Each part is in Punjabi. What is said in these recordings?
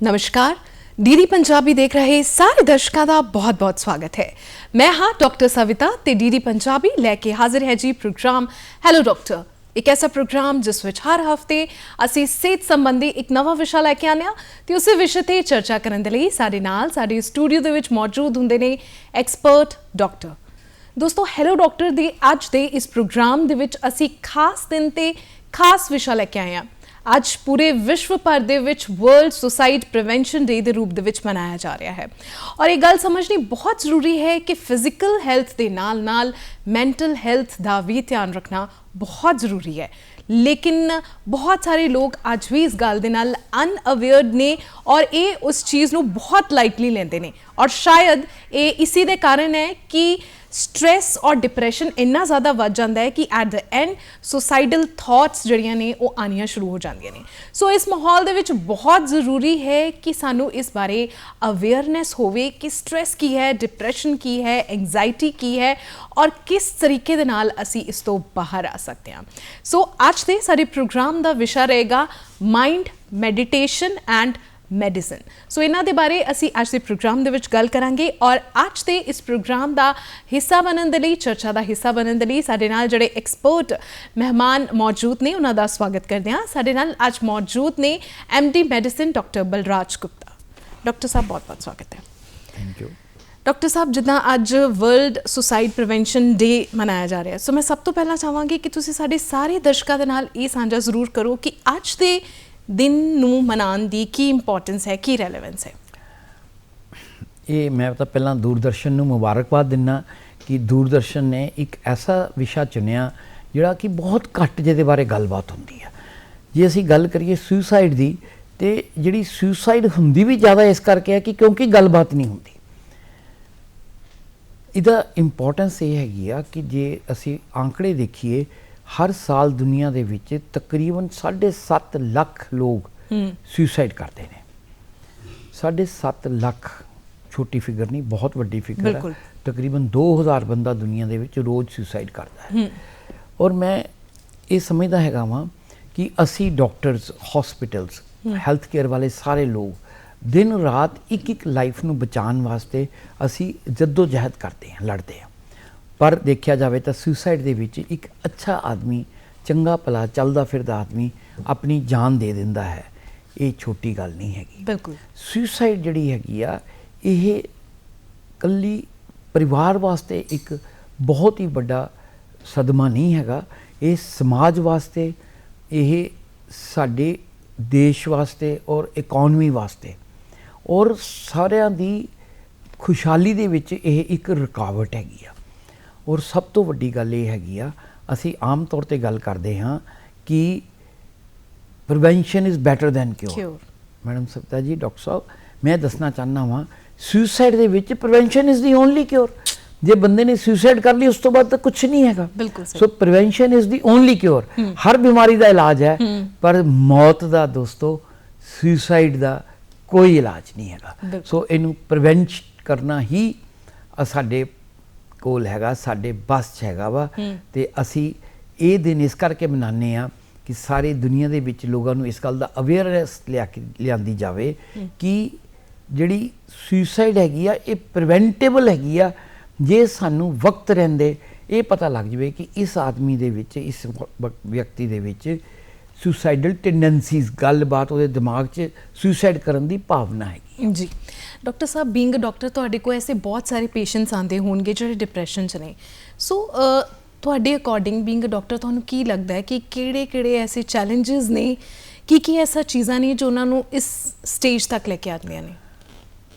ਨਮਸਕਾਰ ਡੀਡੀ ਪੰਜਾਬੀ ਦੇਖ ਰਹੇ ਸਾਰੇ ਦਰਸ਼ਕਾਂ ਦਾ ਬਹੁਤ-ਬਹੁਤ ਸਵਾਗਤ ਹੈ ਮੈਂ ਹਾਂ ਡਾਕਟਰ ਸਵਿਤਾ ਤੇ ਡੀਡੀ ਪੰਜਾਬੀ ਲੈ ਕੇ ਹਾਜ਼ਰ ਹੈ ਜੀ ਪ੍ਰੋਗਰਾਮ ਹੈਲੋ ਡਾਕਟਰ ਇੱਕ ਐਸਾ ਪ੍ਰੋਗਰਾਮ ਜਿਸ ਵਿੱਚ ਹਰ ਹਫ਼ਤੇ ਅਸੀਂ ਸਿਹਤ ਸੰਬੰਧੀ ਇੱਕ ਨਵਾਂ ਵਿਸ਼ਾ ਲੈ ਕੇ ਆਉਂਦੇ ਹਾਂ ਤੇ ਉਸੇ ਵਿਸ਼ੇ ਤੇ ਚਰਚਾ ਕਰਨ ਦੇ ਲਈ ਸਾਡੇ ਨਾਲ ਸਾਡੇ ਸਟੂਡੀਓ ਦੇ ਵਿੱਚ ਮੌਜੂਦ ਹੁੰਦੇ ਨੇ ਐਕਸਪਰਟ ਡਾਕਟਰ ਦੋਸਤੋ ਹੈਲੋ ਡਾਕਟਰ ਦੇ ਅੱਜ ਦੇ ਇਸ ਪ੍ਰੋਗਰਾਮ ਦੇ ਵਿੱਚ ਅਸੀਂ ਖਾਸ ਦਿਨ ਤੇ ਖਾਸ ਵਿਸ਼ਾ ਲੈ ਕੇ ਆਏ ਹਾਂ ਅੱਜ ਪੂਰੇ ਵਿਸ਼ਵ ਭਰ ਦੇ ਵਿੱਚ ਵਰਲਡ ਸੁਸਾਈਡ ਪ੍ਰੀਵੈਂਸ਼ਨ ਡੇ ਦੇ ਰੂਪ ਦੇ ਵਿੱਚ ਮਨਾਇਆ ਜਾ ਰਿਹਾ ਹੈ। ਔਰ ਇਹ ਗੱਲ ਸਮਝਣੀ ਬਹੁਤ ਜ਼ਰੂਰੀ ਹੈ ਕਿ ਫਿਜ਼ੀਕਲ ਹੈਲਥ ਦੇ ਨਾਲ-ਨਾਲ ਮੈਂਟਲ ਹੈਲਥ ਦਾ ਵੀ ਧਿਆਨ ਰੱਖਣਾ ਬਹੁਤ ਜ਼ਰੂਰੀ ਹੈ। ਲੇਕਿਨ ਬਹੁਤ ਸਾਰੇ ਲੋਕ ਅੱਜ ਵੀ ਇਸ ਗੱਲ ਦੇ ਨਾਲ ਅਨਅਵੇਅਰ ਨੇ ਔਰ ਇਹ ਉਸ ਚੀਜ਼ ਨੂੰ ਬਹੁਤ ਲਾਈਟਲੀ ਲੈਂਦੇ ਨੇ। ਔਰ ਸ਼ਾਇਦ ਇਹ ਇਸੇ ਦੇ ਕਾਰਨ ਹੈ ਕਿ ਸਟ्रेस ਔਰ ਡਿਪਰੈਸ਼ਨ ਇੰਨਾ ਜ਼ਿਆਦਾ ਵੱਧ ਜਾਂਦਾ ਹੈ ਕਿ at the end suicidal thoughts ਜਿਹੜੀਆਂ ਨੇ ਉਹ ਆਨੀਆਂ ਸ਼ੁਰੂ ਹੋ ਜਾਂਦੀਆਂ ਨੇ। ਸੋ ਇਸ ਮਾਹੌਲ ਦੇ ਵਿੱਚ ਬਹੁਤ ਜ਼ਰੂਰੀ ਹੈ ਕਿ ਸਾਨੂੰ ਇਸ ਬਾਰੇ ਅਵੇਅਰਨੈਸ ਹੋਵੇ ਕਿ ਸਟ्रेस ਕੀ ਹੈ ਡਿਪਰੈਸ਼ਨ ਕੀ ਹੈ ਐਂਗਜ਼ਾਈਟੀ ਕੀ ਹੈ ਔਰ ਕਿਸ ਤਰੀਕੇ ਦੇ ਨਾਲ ਅਸੀਂ ਇਸ ਤੋਂ ਬਾਹਰ ਆ ਸਕਦੇ ਹਾਂ। ਸੋ ਅੱਜ ਦੇ ਸਾਡੇ ਪ੍ਰੋਗਰਾਮ ਦਾ ਵਿਸ਼ਾ ਰਹੇਗਾ mind meditation and medicine so ਇਹਨਾਂ ਦੇ ਬਾਰੇ ਅਸੀਂ ਅੱਜ ਦੇ ਪ੍ਰੋਗਰਾਮ ਦੇ ਵਿੱਚ ਗੱਲ ਕਰਾਂਗੇ ਔਰ ਅੱਜ ਦੇ ਇਸ ਪ੍ਰੋਗਰਾਮ ਦਾ ਹਿੱਸਾ ਬਣਨ ਦੇ ਲਈ ਚਰਚਾ ਦਾ ਹਿੱਸਾ ਬਣਨ ਦੇ ਲਈ ਸਾਡੇ ਨਾਲ ਜਿਹੜੇ ਐਕਸਪਰਟ ਮਹਿਮਾਨ ਮੌਜੂਦ ਨੇ ਉਹਨਾਂ ਦਾ ਸਵਾਗਤ ਕਰਦੇ ਹਾਂ। ਸਾਡੇ ਨਾਲ ਅੱਜ ਮੌਜੂਦ ਨੇ MD medicine doctor Balraj Gupta. Doctor ਸਾਹਿਬ ਬਹੁਤ ਬਹੁਤ ਸਵਾਗਤ ਹੈ। ਥੈਂਕ ਯੂ ਡਾਕਟਰ ਸਾਹਿਬ ਜਿੱਦਾਂ ਅੱਜ ਵਰਲਡ ਸੁਸਾਈਡ ਪ੍ਰੀਵੈਂਸ਼ਨ ਡੇ ਮਨਾਇਆ ਜਾ ਰਿਹਾ ਸੋ ਮੈਂ ਸਭ ਤੋਂ ਪਹਿਲਾਂ ਚਾਹਾਂਗੀ ਕਿ ਤੁਸੀਂ ਸਾਡੇ ਸਾਰੇ ਦਰਸ਼ਕਾਂ ਦੇ ਨਾਲ ਇਹ ਸਾਂਝਾ ਜ਼ਰੂਰ ਕਰੋ ਕਿ ਅੱਜ ਦੇ ਦਿਨ ਨੂੰ ਮਨਾਉਣ ਦੀ ਕੀ ਇੰਪੋਰਟੈਂਸ ਹੈ, ਕੀ ਰੈਲੇਵੈਂਸ ਹੈ? ਇਹ ਮੈਂ ਤਾਂ ਪਹਿਲਾਂ ਦੂਰਦਰਸ਼ਨ ਨੂੰ ਮੁਬਾਰਕਬਾਦ ਦਿੰਨਾ ਕਿ ਦੂਰਦਰਸ਼ਨ ਨੇ ਇੱਕ ਐਸਾ ਵਿਸ਼ਾ ਚੁਣਿਆ ਜਿਹੜਾ ਕਿ ਬਹੁਤ ਘੱਟ ਜਿਹਦੇ ਬਾਰੇ ਗੱਲਬਾਤ ਹੁੰਦੀ ਹੈ ਜੇ ਅਸੀਂ ਗੱਲ ਕਰੀਏ ਸੁਸਾਈਡ ਦੀ, ਤੇ ਜਿਹੜੀ ਸੁਸਾਈਡ ਹੁੰਦੀ ਵੀ ਜ਼ਿਆਦਾ ਇਸ ਕਰਕੇ ਹੈ ਕਿ ਕਿਉਂਕਿ ਗੱਲਬਾਤ ਨਹੀਂ ਹੁੰਦੀ। ਇਹਦਾ ਇੰਪੋਰਟੈਂਸ ਇਹ ਹੈਗੀ ਆ ਕਿ ਜੇ ਅਸੀਂ ਆંકੜੇ ਦੇਖੀਏ ਹਰ ਸਾਲ ਦੁਨੀਆ ਦੇ ਵਿੱਚ ਤਕਰੀਬਨ 7.5 ਲੱਖ ਲੋਕ ਸੁਸਾਈਡ ਕਰਦੇ ਨੇ। 7.5 ਲੱਖ ਛੋਟੀ ਫਿਗਰ ਨਹੀਂ ਬਹੁਤ ਵੱਡੀ ਫਿਗਰ ਹੈ। ਤਕਰੀਬਨ 2000 ਬੰਦਾ ਦੁਨੀਆ ਦੇ ਵਿੱਚ ਰੋਜ਼ ਸੁਸਾਈਡ ਕਰਦਾ ਹੈ। ਔਰ ਮੈਂ ਇਹ ਸਮਝਦਾ ਹੈਗਾ ਵਾਂ ਕਿ ਅਸੀਂ ਡਾਕਟਰਸ ਹਸਪੀਟਲਸ ਹੈਲਥ ਕੇਅਰ ਵਾਲੇ ਸਾਰੇ ਲੋਕ ਦਿਨ ਰਾਤ ਇੱਕ ਇੱਕ ਲਾਈਫ ਨੂੰ ਬਚਾਉਣ ਵਾਸਤੇ ਅਸੀਂ ਜੱਦੋ ਜਹਿਦ ਕਰਦੇ ਹਾਂ ਲੜਦੇ ਹਾਂ। ਪਰ ਦੇਖਿਆ ਜਾਵੇ ਤਾਂ ਸੁਸਾਈਡ ਦੇ ਵਿੱਚ ਇੱਕ ਅੱਛਾ ਆਦਮੀ ਚੰਗਾ ਭਲਾ ਚੱਲਦਾ ਫਿਰਦਾ ਆਦਮੀ ਆਪਣੀ ਜਾਨ ਦੇ ਦਿੰਦਾ ਹੈ। ਇਹ ਛੋਟੀ ਗੱਲ ਨਹੀਂ ਹੈਗੀ। ਬਿਲਕੁਲ। ਸੁਸਾਈਡ ਜਿਹੜੀ ਹੈਗੀ ਆ ਇਹ ਕੱਲੀ ਪਰਿਵਾਰ ਵਾਸਤੇ ਇੱਕ ਬਹੁਤ ਹੀ ਵੱਡਾ ਸਦਮਾ ਨਹੀਂ ਹੈਗਾ। ਇਹ ਸਮਾਜ ਵਾਸਤੇ ਇਹ ਸਾਡੇ ਦੇਸ਼ ਵਾਸਤੇ ਔਰ ਇਕਨੋਮੀ ਵਾਸਤੇ। ਔਰ ਸਾਰਿਆਂ ਦੀ ਖੁਸ਼ਹਾਲੀ ਦੇ ਵਿੱਚ ਇਹ ਇੱਕ ਰੁਕਾਵਟ ਹੈਗੀ ਆ। ਔਰ ਸਭ ਤੋਂ ਵੱਡੀ ਗੱਲ ਇਹ ਹੈਗੀ ਆ ਅਸੀਂ ਆਮ ਤੌਰ ਤੇ ਗੱਲ ਕਰਦੇ ਹਾਂ ਕਿ prevention is better than cure. Madam Sapta ji doctor ਸਾਹਿਬ ਮੈਂ ਦੱਸਣਾ ਚਾਹਨਾ ਵਾਂ ਸੁਸਾਈਡ ਦੇ ਵਿੱਚ prevention is the only cure ਜੇ ਬੰਦੇ ਨੇ ਸੁਸਾਈਡ ਕਰ ਲਈ ਉਸ ਤੋਂ ਬਾਅਦ ਤਾਂ ਕੁਝ ਨਹੀਂ ਹੈਗਾ। ਬਿਲਕੁਲ। So prevention is the only cure ਹਰ ਬਿਮਾਰੀ ਦਾ ਇਲਾਜ ਹੈ ਪਰ ਮੌਤ ਦਾ ਦੋਸਤੋ ਸੁਸਾਈਡ ਦਾ ਕੋਈ ਇਲਾਜ ਨਹੀਂ ਹੈਗਾ। ਸੋ ਇਹਨੂੰ ਪ੍ਰੀਵੈਂਟ ਕਰਨਾ ਹੀ ਸਾਡੇ ਕੋਲ ਹੈਗਾ ਸਾਡੇ ਬਸ 'ਚ ਹੈਗਾ ਵਾ। ਤੇ ਅਸੀਂ ਇਹ ਦਿਨ ਇਸ ਕਰਕੇ ਮਨਾਉਂਦੇ ਆ ਕਿ ਸਾਰੀ ਦੁਨੀਆ ਦੇ ਵਿੱਚ ਲੋਕਾਂ ਨੂੰ ਇਸ ਗੱਲ ਦਾ ਅਵੇਅਰਨੈਸ ਲਿਆ ਕੇ ਲਿਆਂਦੀ ਜਾਵੇ ਕਿ ਜਿਹੜੀ ਸੁਸਾਈਡ ਹੈਗੀ ਆ ਇਹ ਪ੍ਰੀਵੈਂਟੇਬਲ ਹੈਗੀ ਆ। ਜੇ ਸਾਨੂੰ ਵਕਤ ਰਹਿੰਦੇ ਇਹ ਪਤਾ ਲੱਗ ਜਵੇ ਕਿ ਇਸ ਆਦਮੀ ਦੇ ਵਿੱਚ ਇਸ ਵਿਅਕਤੀ ਦੇ ਵਿੱਚ ਸੁਸਾਈਡਲ ਟੈਂਡੈਂਸੀਜ਼ ਗੱਲਬਾਤ ਉਹਦੇ ਦਿਮਾਗ 'ਚ ਸੁਸਾਈਡ ਕਰਨ ਦੀ ਭਾਵਨਾ ਹੈਗੀ ਜੀ। ਡਾਕਟਰ ਸਾਹਿਬ ਬੀਇੰਗ ਡਾਕਟਰ ਤੁਹਾਡੇ ਕੋਲ ਐਸੇ ਬਹੁਤ ਸਾਰੇ ਪੇਸ਼ੈਂਟਸ ਆਉਂਦੇ ਹੋਣਗੇ ਜਿਹੜੇ ਡਿਪਰੈਸ਼ਨ 'ਚ ਨੇ। ਸੋ ਤੁਹਾਡੇ ਅਕੋਰਡਿੰਗ ਬੀਇੰਗ ਡਾਕਟਰ ਤੁਹਾਨੂੰ ਕੀ ਲੱਗਦਾ ਹੈ ਕਿ ਕਿਹੜੇ-ਕਿਹੜੇ ਐਸੇ ਚੈਲੰਜਸ ਨੇ? ਕੀ ਕੀ ਐਸਾ ਚੀਜ਼ਾਂ ਨੇ ਜੋ ਉਹਨਾਂ ਨੂੰ ਇਸ ਸਟੇਜ ਤੱਕ ਲੈ ਕੇ ਆਉਂਦੀਆਂ ਨੇ?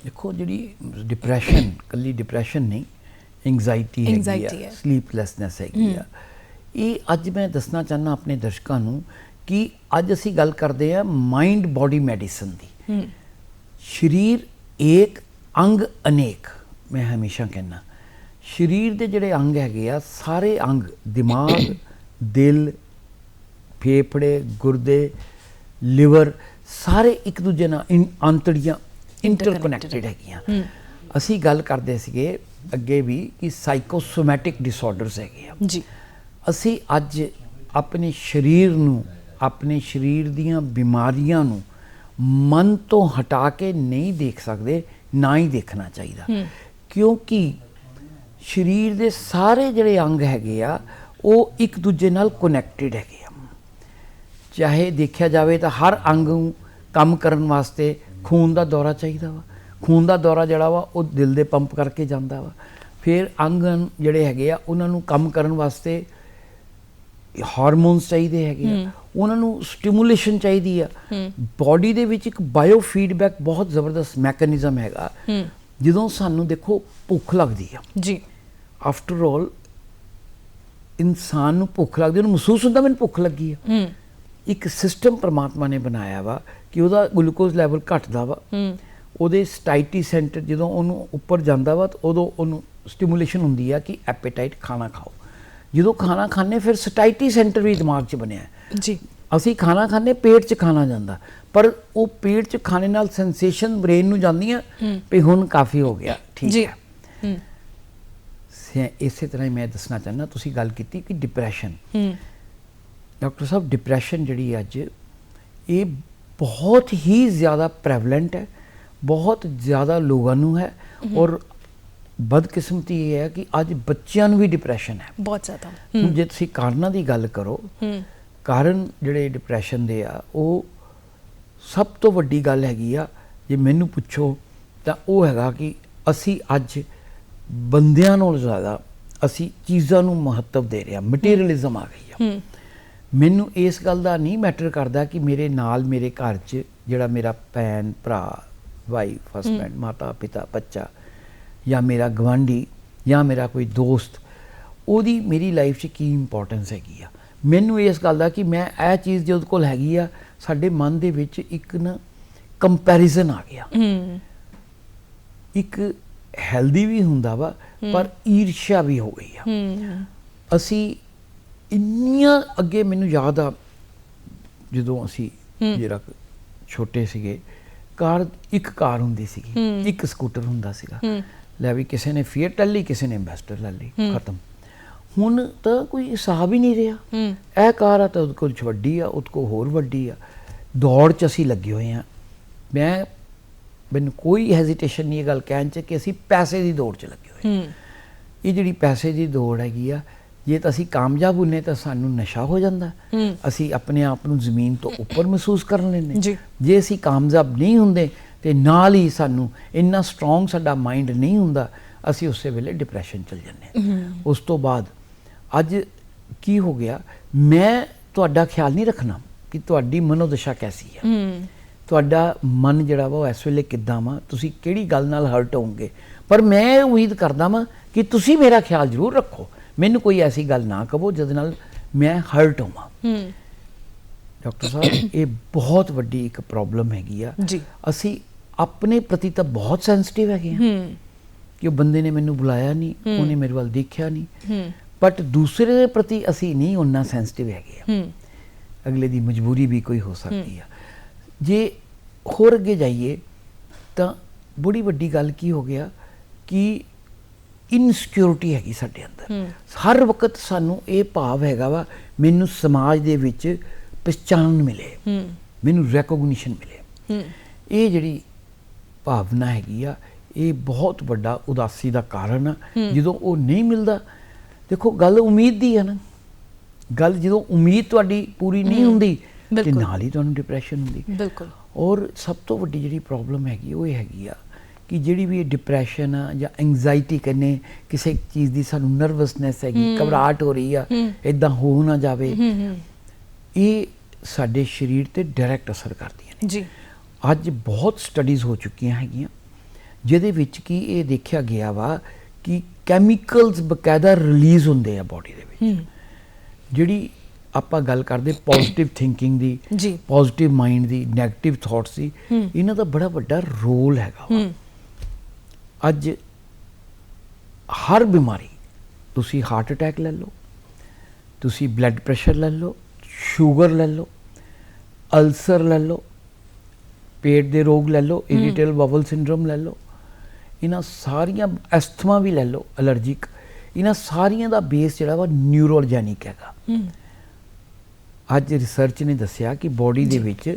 ਦੇਖੋ ਜਿਹੜੀ ਡਿਪਰੈਸ਼ਨ ਕੱਲੀ ਡਿਪਰੈਸ਼ਨ ਨਹੀਂ ਐਂਜ਼ਾਈਟੀ ਹੈਗੀ ਆ ਹੈ। ਸਲੀਪਲੈਸਨੈਸ ਹੈਗੀ ਆ। ਇਹ ਅੱਜ ਮੈਂ ਦੱਸਣਾ ਚਾਹਨਾ ਆਪਣੇ ਦਰਸ਼ਕਾਂ ਨੂੰ ਕਿ ਅੱਜ ਅਸੀਂ ਗੱਲ ਕਰਦੇ ਆ ਮਾਈਂਡ ਬਾਡੀ ਮੈਡੀਸਨ ਦੀ ਸਰੀਰ ਏਕ ਅੰਗ ਅਨੇਕ ਮੈਂ ਹਮੇਸ਼ਾ ਕਹਿੰਦਾ। ਸਰੀਰ ਦੇ ਜਿਹੜੇ ਅੰਗ ਹੈਗੇ ਆ ਸਾਰੇ ਅੰਗ ਦਿਮਾਗ ਦਿਲ ਫੇਫੜੇ ਗੁਰਦੇ ਲਿਵਰ ਸਾਰੇ ਇੱਕ ਦੂਜੇ ਨਾਲ ਇਨ- ਅੰਤੜੀਆਂ ਇੰਟਰਕਨੈਕਟਡ ਹੈਗੀਆਂ। ਅਸੀਂ ਗੱਲ ਕਰਦੇ ਸੀਗੇ ਅੱਗੇ ਵੀ ਕਿ ਸਾਈਕੋਸੋਮੈਟਿਕ ਡਿਸਆਰਡਰਸ ਹੈਗੇ ਆ। ਜੀ। ਅਸੀਂ ਅੱਜ ਆਪਣੇ ਸਰੀਰ ਨੂੰ ਆਪਣੇ ਸਰੀਰ ਦੀਆਂ ਬਿਮਾਰੀਆਂ ਨੂੰ ਮਨ ਤੋਂ ਹਟਾ ਕੇ ਨਹੀਂ ਦੇਖ ਸਕਦੇ ਨਾ ਹੀ ਦੇਖਣਾ ਚਾਹੀਦਾ। ਕਿਉਂਕਿ ਸਰੀਰ ਦੇ ਸਾਰੇ ਜਿਹੜੇ ਅੰਗ ਹੈਗੇ ਆ ਉਹ ਇੱਕ ਦੂਜੇ ਨਾਲ ਕਨੈਕਟਡ ਹੈਗੇ ਆ। ਚਾਹੇ ਦੇਖਿਆ ਜਾਵੇ ਤਾਂ ਹਰ ਅੰਗ ਨੂੰ ਕੰਮ ਕਰਨ ਵਾਸਤੇ ਖੂਨ ਦਾ ਦੌਰਾ ਚਾਹੀਦਾ ਵਾ। ਖੂਨ ਦਾ ਦੌਰਾ ਜਿਹੜਾ ਵਾ ਉਹ ਦਿਲ ਦੇ ਪੰਪ ਕਰਕੇ ਜਾਂਦਾ ਵਾ। ਫਿਰ ਅੰਗ ਜਿਹੜੇ ਹੈਗੇ ਆ ਉਹਨਾਂ ਨੂੰ ਕੰਮ ਕਰਨ ਵਾਸਤੇ ਹਾਰਮੋਨਸ ਚਾਹੀਦੇ ਹੈਗੇ ਆ। ਉਹਨਾਂ ਨੂੰ ਸਟਿਮੂਲੇਸ਼ਨ ਚਾਹੀਦੀ ਆ। ਬਾਡੀ ਦੇ ਵਿੱਚ ਇੱਕ ਬਾਇਓ ਫੀਡਬੈਕ ਬਹੁਤ ਜ਼ਬਰਦਸਤ ਮੈਕੈਨਿਜ਼ਮ ਹੈਗਾ। ਜਦੋਂ ਸਾਨੂੰ ਦੇਖੋ ਭੁੱਖ ਲੱਗਦੀ ਆ। ਜੀ। ਆਫਟਰ ਆਲ ਇਨਸਾਨ ਨੂੰ ਭੁੱਖ ਲੱਗਦੀ ਉਹਨੂੰ ਮਹਿਸੂਸ ਹੁੰਦਾ ਮੈਨੂੰ ਭੁੱਖ ਲੱਗੀ ਆ। ਇੱਕ ਸਿਸਟਮ ਪ੍ਰਮਾਤਮਾ ਨੇ ਬਣਾਇਆ ਵਾ ਕਿ ਉਹਦਾ ਗਲੂਕੋਜ਼ ਲੈਵਲ ਘਟਦਾ ਵਾ। ਉਹਦੇ ਸਟਾਈਟੀ ਸੈਂਟਰ ਜਦੋਂ ਉਹਨੂੰ ਉੱਪਰ ਜਾਂਦਾ ਵਾ ਤਾਂ ਉਦੋਂ ਉਹਨੂੰ ਸਟਿਮੂਲੇਸ਼ਨ ਹੁੰਦੀ ਆ ਕਿ ਐਪੇਟਾਈਟ ਖਾਣਾ ਖਾਓ। ਜਦੋਂ ਖਾਣਾ ਖਾਣੇ ਫਿਰ ਸਟਾਈਟੀ ਸੈਂਟਰ ਵੀ ਦਿਮਾਗ 'ਚ ਬਣਿਆ। ਜੀ। ਅਸੀਂ ਖਾਣਾ ਖਾਣੇ ਪੇਟ 'ਚ ਖਾਣਾ ਜਾਂਦਾ। ਪਰ ਉਹ ਪੇਟ 'ਚ ਖਾਣੇ ਨਾਲ ਸੈਂਸੇਸ਼ਨ ਬ੍ਰੇਨ ਨੂੰ ਜਾਂਦੀਆਂ ਵੀ ਹੁਣ ਕਾਫੀ ਹੋ ਗਿਆ ਠੀਕ ਹੈ। ਸੇ- ਇਸੇ ਤਰ੍ਹਾਂ ਹੀ ਮੈਂ ਦੱਸਣਾ ਚਾਹੁੰਦਾ ਤੁਸੀਂ ਗੱਲ ਕੀਤੀ ਕਿ ਡਿਪਰੈਸ਼ਨ ਡਾਕਟਰ ਸਾਹਿਬ ਡਿਪਰੈਸ਼ਨ ਜਿਹੜੀ ਅੱਜ ਇਹ ਬਹੁਤ ਹੀ ਜ਼ਿਆਦਾ ਪ੍ਰੈਵਲੈਂਟ ਹੈ ਬਹੁਤ ਜ਼ਿਆਦਾ ਲੋਕਾਂ ਨੂੰ ਹੈ। ਔਰ ਬਦਕਿਸਮਤੀ ਇਹ ਹੈ ਕਿ ਅੱਜ ਬੱਚਿਆਂ ਨੂੰ ਵੀ ਡਿਪਰੈਸ਼ਨ ਹੈ। ਬਹੁਤ ਜ਼ਿਆਦਾ। ਹੁਣ ਜੇ ਤੁਸੀਂ ਕਾਰਨਾਂ ਦੀ ਗੱਲ ਕਰੋ ਕਾਰਨ ਜਿਹੜੇ ਡਿਪਰੈਸ਼ਨ ਦੇ ਆ ਉਹ ਸਭ ਤੋਂ ਵੱਡੀ ਗੱਲ ਹੈਗੀ ਆ ਜੇ ਮੈਨੂੰ ਪੁੱਛੋ ਤਾਂ ਉਹ ਹੈਗਾ ਕਿ ਅਸੀਂ ਅੱਜ ਬੰਦਿਆਂ ਨਾਲੋਂ ਜ਼ਿਆਦਾ ਅਸੀਂ ਚੀਜ਼ਾਂ ਨੂੰ ਮਹੱਤਵ ਦੇ ਰਹੇ ਹਾਂ ਮਟੀਰੀਅਲਿਜ਼ਮ ਆ ਗਈ ਆ। ਮੈਨੂੰ ਇਸ ਗੱਲ ਦਾ ਨਹੀਂ ਮੈਟਰ ਕਰਦਾ ਕਿ ਮੇਰੇ ਨਾਲ ਮੇਰੇ ਘਰ 'ਚ ਜਿਹੜਾ ਮੇਰਾ ਭੈਣ ਭਰਾ ਵਾਈਫ ਹਸਬੈਂਡ ਮਾਤਾ ਪਿਤਾ ਬੱਚਾ ਜਾਂ ਮੇਰਾ ਗਵਾਂਢੀ ਜਾਂ ਮੇਰਾ ਕੋਈ ਦੋਸਤ ਉਹਦੀ ਮੇਰੀ ਲਾਈਫ 'ਚ ਕੀ ਇੰਪੋਰਟੈਂਸ ਹੈਗੀ ਆ? ਮੈਨੂੰ ਇਸ ਗੱਲ ਦਾ ਕਿ ਮੈਂ ਇਹ ਚੀਜ਼ ਜੇ ਉਹਦੇ ਕੋਲ ਹੈਗੀ ਆ ਸਾਡੇ ਮਨ ਦੇ ਵਿੱਚ ਇੱਕ ਨਾ ਕੰਪੈਰੀਜ਼ਨ ਆ ਗਿਆ। ਇੱਕ ਹੈਲਦੀ ਵੀ ਹੁੰਦਾ ਵਾ ਪਰ ਈਰਸ਼ਾ ਵੀ ਹੋ ਗਈ ਆ। ਅਸੀਂ ਇੰਨੀਆਂ ਅੱਗੇ ਮੈਨੂੰ ਯਾਦ ਆ ਜਦੋਂ ਅਸੀਂ ਜਿਹੜਾ ਛੋਟੇ ਸੀਗੇ ਕਾਰ ਇੱਕ ਕਾਰ ਹੁੰਦੀ ਸੀਗੀ ਇੱਕ ਸਕੂਟਰ ਹੁੰਦਾ ਸੀਗਾ। ਲੈ ਵੀ ਕਿਸੇ ਨੇ ਫੀਅਟ ਲੈ ਲਈ ਕਿਸੇ ਨੇ ਐਂਬੈਸਡਰ ਲੈ ਲਈ ਖਤਮ। ਹੁਣ ਤਾਂ ਕੋਈ ਹਿਸਾਬ ਹੀ ਨਹੀਂ ਰਿਹਾ। ਇਹ ਕਾਰ ਆ ਤਾਂ ਉਹਦੇ ਕੋਲ ਵੱਡੀ ਆ ਉਹਦੇ ਕੋਲ ਹੋਰ ਵੱਡੀ ਆ। ਦੌੜ 'ਚ ਅਸੀਂ ਲੱਗੇ ਹੋਏ ਆ। ਮੈਂ ਮੈਨੂੰ ਕੋਈ ਹੈਜ਼ਿਟੇਸ਼ਨ ਨਹੀਂ ਇਹ ਗੱਲ ਕਹਿਣ 'ਚ ਕਿ ਅਸੀਂ ਪੈਸੇ ਦੀ ਦੌੜ 'ਚ ਲੱਗੇ ਹੋਏ ਹਾਂ। ਇਹ ਜਿਹੜੀ ਪੈਸੇ ਦੀ ਦੌੜ ਹੈਗੀ ਆ ਜੇ ਤਾਂ ਅਸੀਂ ਕਾਮਯਾਬ ਹੁੰਨੇ ਤਾਂ ਸਾਨੂੰ ਨਸ਼ਾ ਹੋ ਜਾਂਦਾ। ਅਸੀਂ ਆਪਣੇ ਆਪ ਨੂੰ ਜ਼ਮੀਨ ਤੋਂ ਉੱਪਰ ਮਹਿਸੂਸ ਕਰਨ ਲੈਂਦੇ। ਜੇ ਅਸੀਂ ਕਾਮਯਾਬ ਨਹੀਂ ਹੁੰਦੇ ਤੇ ਨਾਲ ਹੀ ਸਾਨੂੰ ਇੰਨਾ ਸਟਰੋਂਗ ਸਾਡਾ ਮਾਈਂਡ ਨਹੀਂ ਹੁੰਦਾ ਅਸੀਂ ਉਸੇ ਵੇਲੇ ਡਿਪਰੈਸ਼ਨ ਚਲ ਜਾਂਦੇ ਹਾਂ। ਉਸ ਤੋਂ ਬਾਅਦ ਅੱਜ ਕੀ ਹੋ ਗਿਆ ਮੈਂ ਤੁਹਾਡਾ ਖਿਆਲ ਨਹੀਂ ਰੱਖਣਾ ਕਿ ਤੁਹਾਡੀ ਮਨੋਦਸ਼ਾ ਕੈਸੀ ਹੈ। ਤੁਹਾਡਾ ਮਨ ਜਿਹੜਾ ਵਾ ਉਹ ਇਸ ਵੇਲੇ ਕਿੱਦਾਂ ਵਾ ਤੁਸੀਂ ਕਿਹੜੀ ਗੱਲ ਨਾਲ ਹਰਟ ਹੋਵੋਗੇ? ਪਰ ਮੈਂ ਉਮੀਦ ਕਰਦਾ ਵਾਂ ਕਿ ਤੁਸੀਂ ਮੇਰਾ ਖਿਆਲ ਜ਼ਰੂਰ ਰੱਖੋ। ਮੈਨੂੰ ਕੋਈ ਐਸੀ ਗੱਲ ਨਾ ਕਹੋ ਜਿਹਦੇ ਨਾਲ ਮੈਂ ਹਰਟ ਹੋਵਾਂ। ਡਾਕਟਰ ਸਾਹਿਬ ਇਹ ਬਹੁਤ ਵੱਡੀ ਇੱਕ ਪ੍ਰੋਬਲਮ ਹੈਗੀ ਆ। ਜੀ। ਅਸੀਂ ਆਪਣੇ ਪ੍ਰਤੀ ਤਾਂ ਬਹੁਤ ਸੈਂਸਿਟਿਵ ਹੈਗੇ ਆ। ਹੂੰ। ਕਿ ਉਹ ਬੰਦੇ ਨੇ ਮੈਨੂੰ ਬੁਲਾਇਆ ਨਹੀਂ ਉਹਨੇ ਮੇਰੇ ਵੱਲ ਦੇਖਿਆ ਨਹੀਂ ਹੂੰ। ਬਟ ਦੂਸਰੇ ਦੇ ਪ੍ਰਤੀ ਅਸੀਂ ਨਹੀਂ ਉਹਨਾਂ ਸੈਂਸਿਟਿਵ ਹੈਗੇ ਆ। ਹੂੰ। ਅਗਲੇ ਦੀ ਮਜਬੂਰੀ ਵੀ ਕੋਈ ਹੋ ਸਕਦੀ ਆ। ਜੇ ਹੋਰ ਅੱਗੇ ਜਾਈਏ ਤਾਂ ਬੜੀ ਵੱਡੀ ਗੱਲ ਕੀ ਹੋ ਗਿਆ ਕਿ ਇਨਸਿਕਿਉਰਿਟੀ ਹੈਗੀ ਸਾਡੇ ਅੰਦਰ। ਹਰ ਵਕਤ ਸਾਨੂੰ ਇਹ ਭਾਵ ਹੈਗਾ ਵਾ ਮੈਨੂੰ ਸਮਾਜ ਦੇ ਵਿੱਚ ਪਛਾਣ ਮਿਲੇ। ਮੈਨੂੰ ਰੈਕੋਗਨੀਸ਼ਨ ਮਿਲੇ। ਇਹ ਜਿਹੜੀ ਭਾਵਨਾ ਹੈਗੀ ਆ ਇਹ ਬਹੁਤ ਵੱਡਾ ਉਦਾਸੀ ਦਾ ਕਾਰਨ ਆ। ਜਦੋਂ ਉਹ ਨਹੀਂ ਮਿਲਦਾ ਦੇਖੋ ਗੱਲ ਉਮੀਦ ਦੀ ਆ ਨਾ। ਗੱਲ ਜਦੋਂ ਉਮੀਦ ਤੁਹਾਡੀ ਪੂਰੀ ਨਹੀਂ ਹੁੰਦੀ ਤੇ। ਨਾਲ ਹੀ ਤੁਹਾਨੂੰ ਡਿਪਰੈਸ਼ਨ ਹੁੰਦੀ। ਬਿਲਕੁਲ। ਔਰ ਸਭ ਤੋਂ ਵੱਡੀ ਜਿਹੜੀ ਪ੍ਰੋਬਲਮ ਹੈਗੀ ਉਹ ਇਹ ਹੈਗੀ ਆ ਕਿ ਜਿਹੜੀ ਵੀ ਇਹ ਡਿਪਰੈਸ਼ਨ ਆ ਜਾਂ ਐਂਜ਼ਾਈਟੀ ਕਰਨੇ ਕਿਸੇ ਚੀਜ਼ ਦੀ ਸਾਨੂੰ ਨਰਵਸਨੈਸ ਹੈਗੀ ਘਬਰਾਹਟ ਹੋ ਰਹੀ ਆ ਇਦਾਂ ਹੋ ਨਾ ਜਾਵੇ। ਹੂੰ ਹੂੰ। ਇਹ ਸਾਡੇ ਸਰੀਰ ਤੇ ਡਾਇਰੈਕਟ ਅਸਰ ਕਰਦੀਆਂ ਨੇ। ਜੀ। ਅੱਜ ਬਹੁਤ ਸਟੱਡੀਜ਼ ਹੋ ਚੁੱਕੀਆਂ ਹੈਗੀਆਂ ਜਿਹਦੇ ਵਿੱਚ ਕੀ ਇਹ ਦੇਖਿਆ ਗਿਆ ਵਾ ਕਿ ਕੈਮੀਕਲਸ ਬਕਾਇਦਾ ਰਿਲੀਜ਼ ਹੁੰਦੇ ਆ ਬਾਡੀ ਦੇ ਵਿੱਚ। ਜਿਹੜੀ ਆਪਾਂ ਗੱਲ ਕਰਦੇ ਪੋਜ਼ਿਟਿਵ ਥਿੰਕਿੰਗ ਦੀ ਜੀ। ਪੋਜ਼ਿਟਿਵ ਮਾਈਂਡ ਦੀ 네ਗੇਟਿਵ ਥਾਟਸ ਦੀ ਇਹਨਾਂ ਦਾ ਬੜਾ ਵੱਡਾ ਰੋਲ ਹੈਗਾ ਅੱਜ ਹਰ ਬਿਮਾਰੀ ਤੁਸੀਂ ਹਾਰਟ ਅਟੈਕ ਲੈ ਲਓ ਤੁਸੀਂ ਬਲੱਡ ਪ੍ਰੈਸ਼ਰ ਲੈ ਲਓ ਸ਼ੂਗਰ ਲੈ ਲਓ ਅਲਸਰ ਲੈ ਲਓ ਪੇਟ ਦੇ ਰੋਗ ਲੈ ਲਓ ਇਰੀਟੇਬਲ ਬਬਲ ਸਿੰਡਰੋਮ ਲੈ ਲਓ। ਇਹਨਾਂ ਸਾਰੀਆਂ ਐਸਥਮਾ ਵੀ ਲੈ ਲਓ ਅਲਰਜੀਕ ਇਹਨਾਂ ਸਾਰੀਆਂ ਦਾ ਬੇਸ ਜਿਹੜਾ ਵਾ ਨਿਊਰੋਜੈਨਿਕ ਹੈਗਾ। ਅੱਜ ਰਿਸਰਚ ਨੇ ਦੱਸਿਆ ਕਿ ਬਾਡੀ ਦੇ ਵਿੱਚ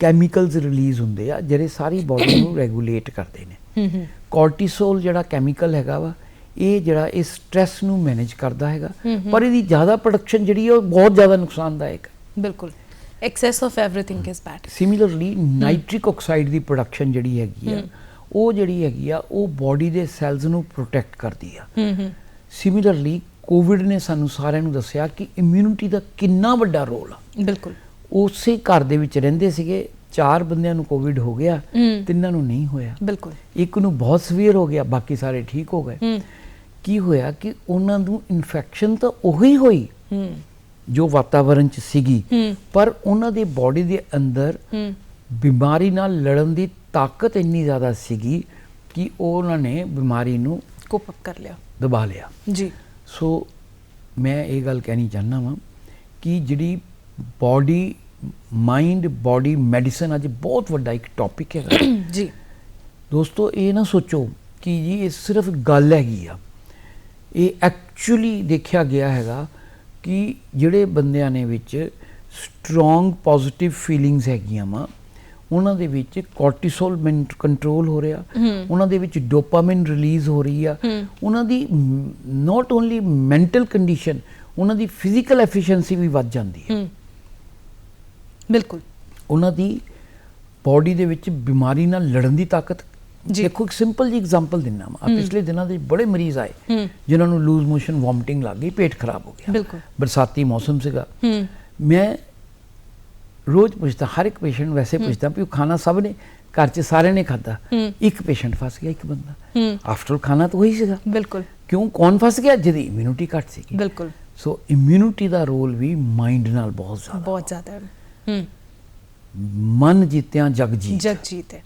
ਕੈਮੀਕਲਸ ਰਿਲੀਜ਼ ਹੁੰਦੇ ਆ ਜਿਹੜੇ ਸਾਰੀ ਬਾਡੀ ਨੂੰ ਰੈਗੂਲੇਟ ਕਰਦੇ ਨੇ। ਕੋਰਟੀਸੋਲ ਜਿਹੜਾ ਕੈਮੀਕਲ ਹੈਗਾ ਵਾ ਇਹ ਜਿਹੜਾ ਇਹ ਸਟ्रेस ਨੂੰ ਮੈਨੇਜ ਕਰਦਾ ਹੈਗਾ। ਪਰ ਇਹਦੀ ਜ਼ਿਆਦਾ ਪ੍ਰੋਡਕਸ਼ਨ ਜਿਹੜੀ ਹੈ ਉਹ ਬਹੁਤ ਜ਼ਿਆਦਾ ਨੁਕਸਾਨਦਾਇਕ ਹੈ ਬਿਲਕੁਲ। Excess of everything is bad similarly nitric oxide the production ਜਿਹੜੀ ਹੈਗੀ ਆ ਉਹ ਜਿਹੜੀ ਹੈਗੀ ਆ ਉਹ ਬਾਡੀ ਦੇ ਸੈਲਸ ਨੂੰ ਪ੍ਰੋਟੈਕਟ ਕਰਦੀ ਆ। ਸਿਮਿਲਰਲੀ ਕੋਵਿਡ ਨੇ ਸਾਨੂੰ ਸਾਰਿਆਂ ਨੂੰ ਦੱਸਿਆ ਕਿ ਇਮਿਊਨਿਟੀ ਦਾ ਕਿੰਨਾ ਵੱਡਾ ਰੋਲ ਆ। ਬਿਲਕੁਲ। ਉਸੇ ਘਰ ਦੇ ਵਿੱਚ ਰਹਿੰਦੇ ਸੀਗੇ ਚਾਰ ਬੰਦਿਆਂ ਨੂੰ ਕੋਵਿਡ ਹੋ ਗਿਆ। ਤਿੰਨਾਂ ਨੂੰ ਨਹੀਂ ਹੋਇਆ। ਬਿਲਕੁਲ। ਇੱਕ ਨੂੰ ਬਹੁਤ ਸਵੀਅਰ ਹੋ ਗਿਆ ਬਾਕੀ ਸਾਰੇ ਠੀਕ ਹੋ ਗਏ। ਕੀ ਹੋਇਆ ਕਿ ਉਹਨਾਂ ਨੂੰ ਇਨਫੈਕਸ਼ਨ ਤਾਂ ਉਹੀ ਹੋਈ। ਜੋ ਵਾਤਾਵਰਣ ਚ ਸੀਗੀ ਹੂੰ। ਪਰ ਉਹਨਾਂ ਦੇ ਬਾਡੀ ਦੇ ਅੰਦਰ ਹੂੰ। ਬਿਮਾਰੀ ਨਾਲ ਲੜਨ ਦੀ ਤਾਕਤ ਇੰਨੀ ਜ਼ਿਆਦਾ ਸੀਗੀ ਕਿ ਉਹ ਉਹਨਾਂ ਨੇ ਬਿਮਾਰੀ ਨੂੰ ਕੋਪ ਅਪ ਕਰ ਲਿਆ। ਦਬਾ ਲਿਆ। ਜੀ। ਸੋ ਮੈਂ ਇਹ ਗੱਲ ਕਹਿਣੀ ਚਾਹੁੰਦਾ ਵਾਂ ਕਿ ਜਿਹੜੀ ਬਾਡੀ ਮਾਈਂਡ ਬਾਡੀ ਮੈਡੀਸਨ ਅੱਜ ਬਹੁਤ ਵੱਡਾ ਇੱਕ ਟੌਪਿਕ ਹੈਗਾ। ਜੀ। ਦੋਸਤੋ ਇਹ ਨਾ ਸੋਚੋ ਕਿ ਜੀ ਇਹ ਸਿਰਫ ਗੱਲ ਹੈਗੀ ਆ। ਇਹ ਐਕਚੁਅਲੀ ਦੇਖਿਆ ਗਿਆ ਹੈਗਾ ਕਿ ਜਿਹੜੇ ਬੰਦਿਆਂ ਨੇ ਵਿੱਚ ਸਟਰੋਂਗ ਪੋਜ਼ਿਟਿਵ ਫੀਲਿੰਗਸ ਹੈਗੀਆਂ ਵਾ ਉਹਨਾਂ ਦੇ ਵਿੱਚ ਕੋਰਟੀਸੋਲ ਕੰਟਰੋਲ ਹੋ ਰਿਹਾ ਉਹਨਾਂ ਦੇ ਵਿੱਚ ਡੋਪਾਮਾਈਨ ਰਿਲੀਜ਼ ਹੋ ਰਹੀ ਆ ਉਹਨਾਂ ਦੀ ਨਾਟ ਓਨਲੀ ਮੈਂਟਲ ਕੰਡੀਸ਼ਨ ਉਹਨਾਂ ਦੀ ਫਿਜ਼ੀਕਲ ਐਫੀਸ਼ੀਐਂਸੀ ਵੀ ਵੱਧ ਜਾਂਦੀ ਹੈ। ਬਿਲਕੁਲ। ਉਹਨਾਂ ਦੀ ਬਾਡੀ ਦੇ ਵਿੱਚ ਬਿਮਾਰੀ ਨਾਲ ਲੜਨ ਦੀ ਤਾਕਤ। ਦੇਖੋ ਇੱਕ ਸਿੰਪਲ ਜੀ ਐਗਜ਼ਾਮਪਲ ਦਿੰਨਾ ਮੈਂ ਆ ਪਿਛਲੇ ਦਿਨਾਂ ਦੇ ਬੜੇ ਮਰੀਜ਼ ਆਏ। ਜਿਨ੍ਹਾਂ ਨੂੰ ਲੂਜ਼ ਮੋਸ਼ਨ ਵੋਮਟਿੰਗ ਲੱਗ ਗਈ ਪੇਟ ਖਰਾਬ ਹੋ ਗਿਆ। ਬਰਸਾਤੀ ਮੌਸਮ ਸੀਗਾ। ਮੈਂ ਰੋਜ਼ ਪੁੱਛਦਾ ਹਰ ਇੱਕ ਪੇਸ਼ੈਂਟ ਵੈਸੇ ਪੁੱਛਦਾ ਵੀ ਉਹ ਖਾਣਾ ਸਭ ਨੇ ਘਰ 'ਚ ਸਾਰਿਆਂ ਨੇ ਖਾਦਾ ਹੂੰ। ਇੱਕ ਪੇਸ਼ੈਂਟ ਫਸ ਗਿਆ ਇੱਕ ਬੰਦਾ। ਆਫਟਰ ਖਾਣਾ ਤਾਂ ਉਹੀ ਸੀਗਾ। ਬਿਲਕੁਲ। ਕਿਉਂ? ਕੌਣ ਫਸ ਗਿਆ? ਜਿਹਦੀ ਇਮਿਊਨਿਟੀ ਘੱਟ ਸੀਗੀ। ਬਿਲਕੁਲ। ਸੋ ਇਮਿਊਨਿਟੀ ਦਾ ਰੋਲ ਵੀ ਮਾਈਂਡ ਨਾਲ ਬਹੁਤ ਜ਼ਿਆਦਾ ਬਹੁਤ ਜ਼ਿਆਦਾ। ਹੂੰ। ਮਨ ਜਿੱਤਿਆਂ ਜਗ ਜੀਤ। ਜਗਜੀਤ ਹੈ।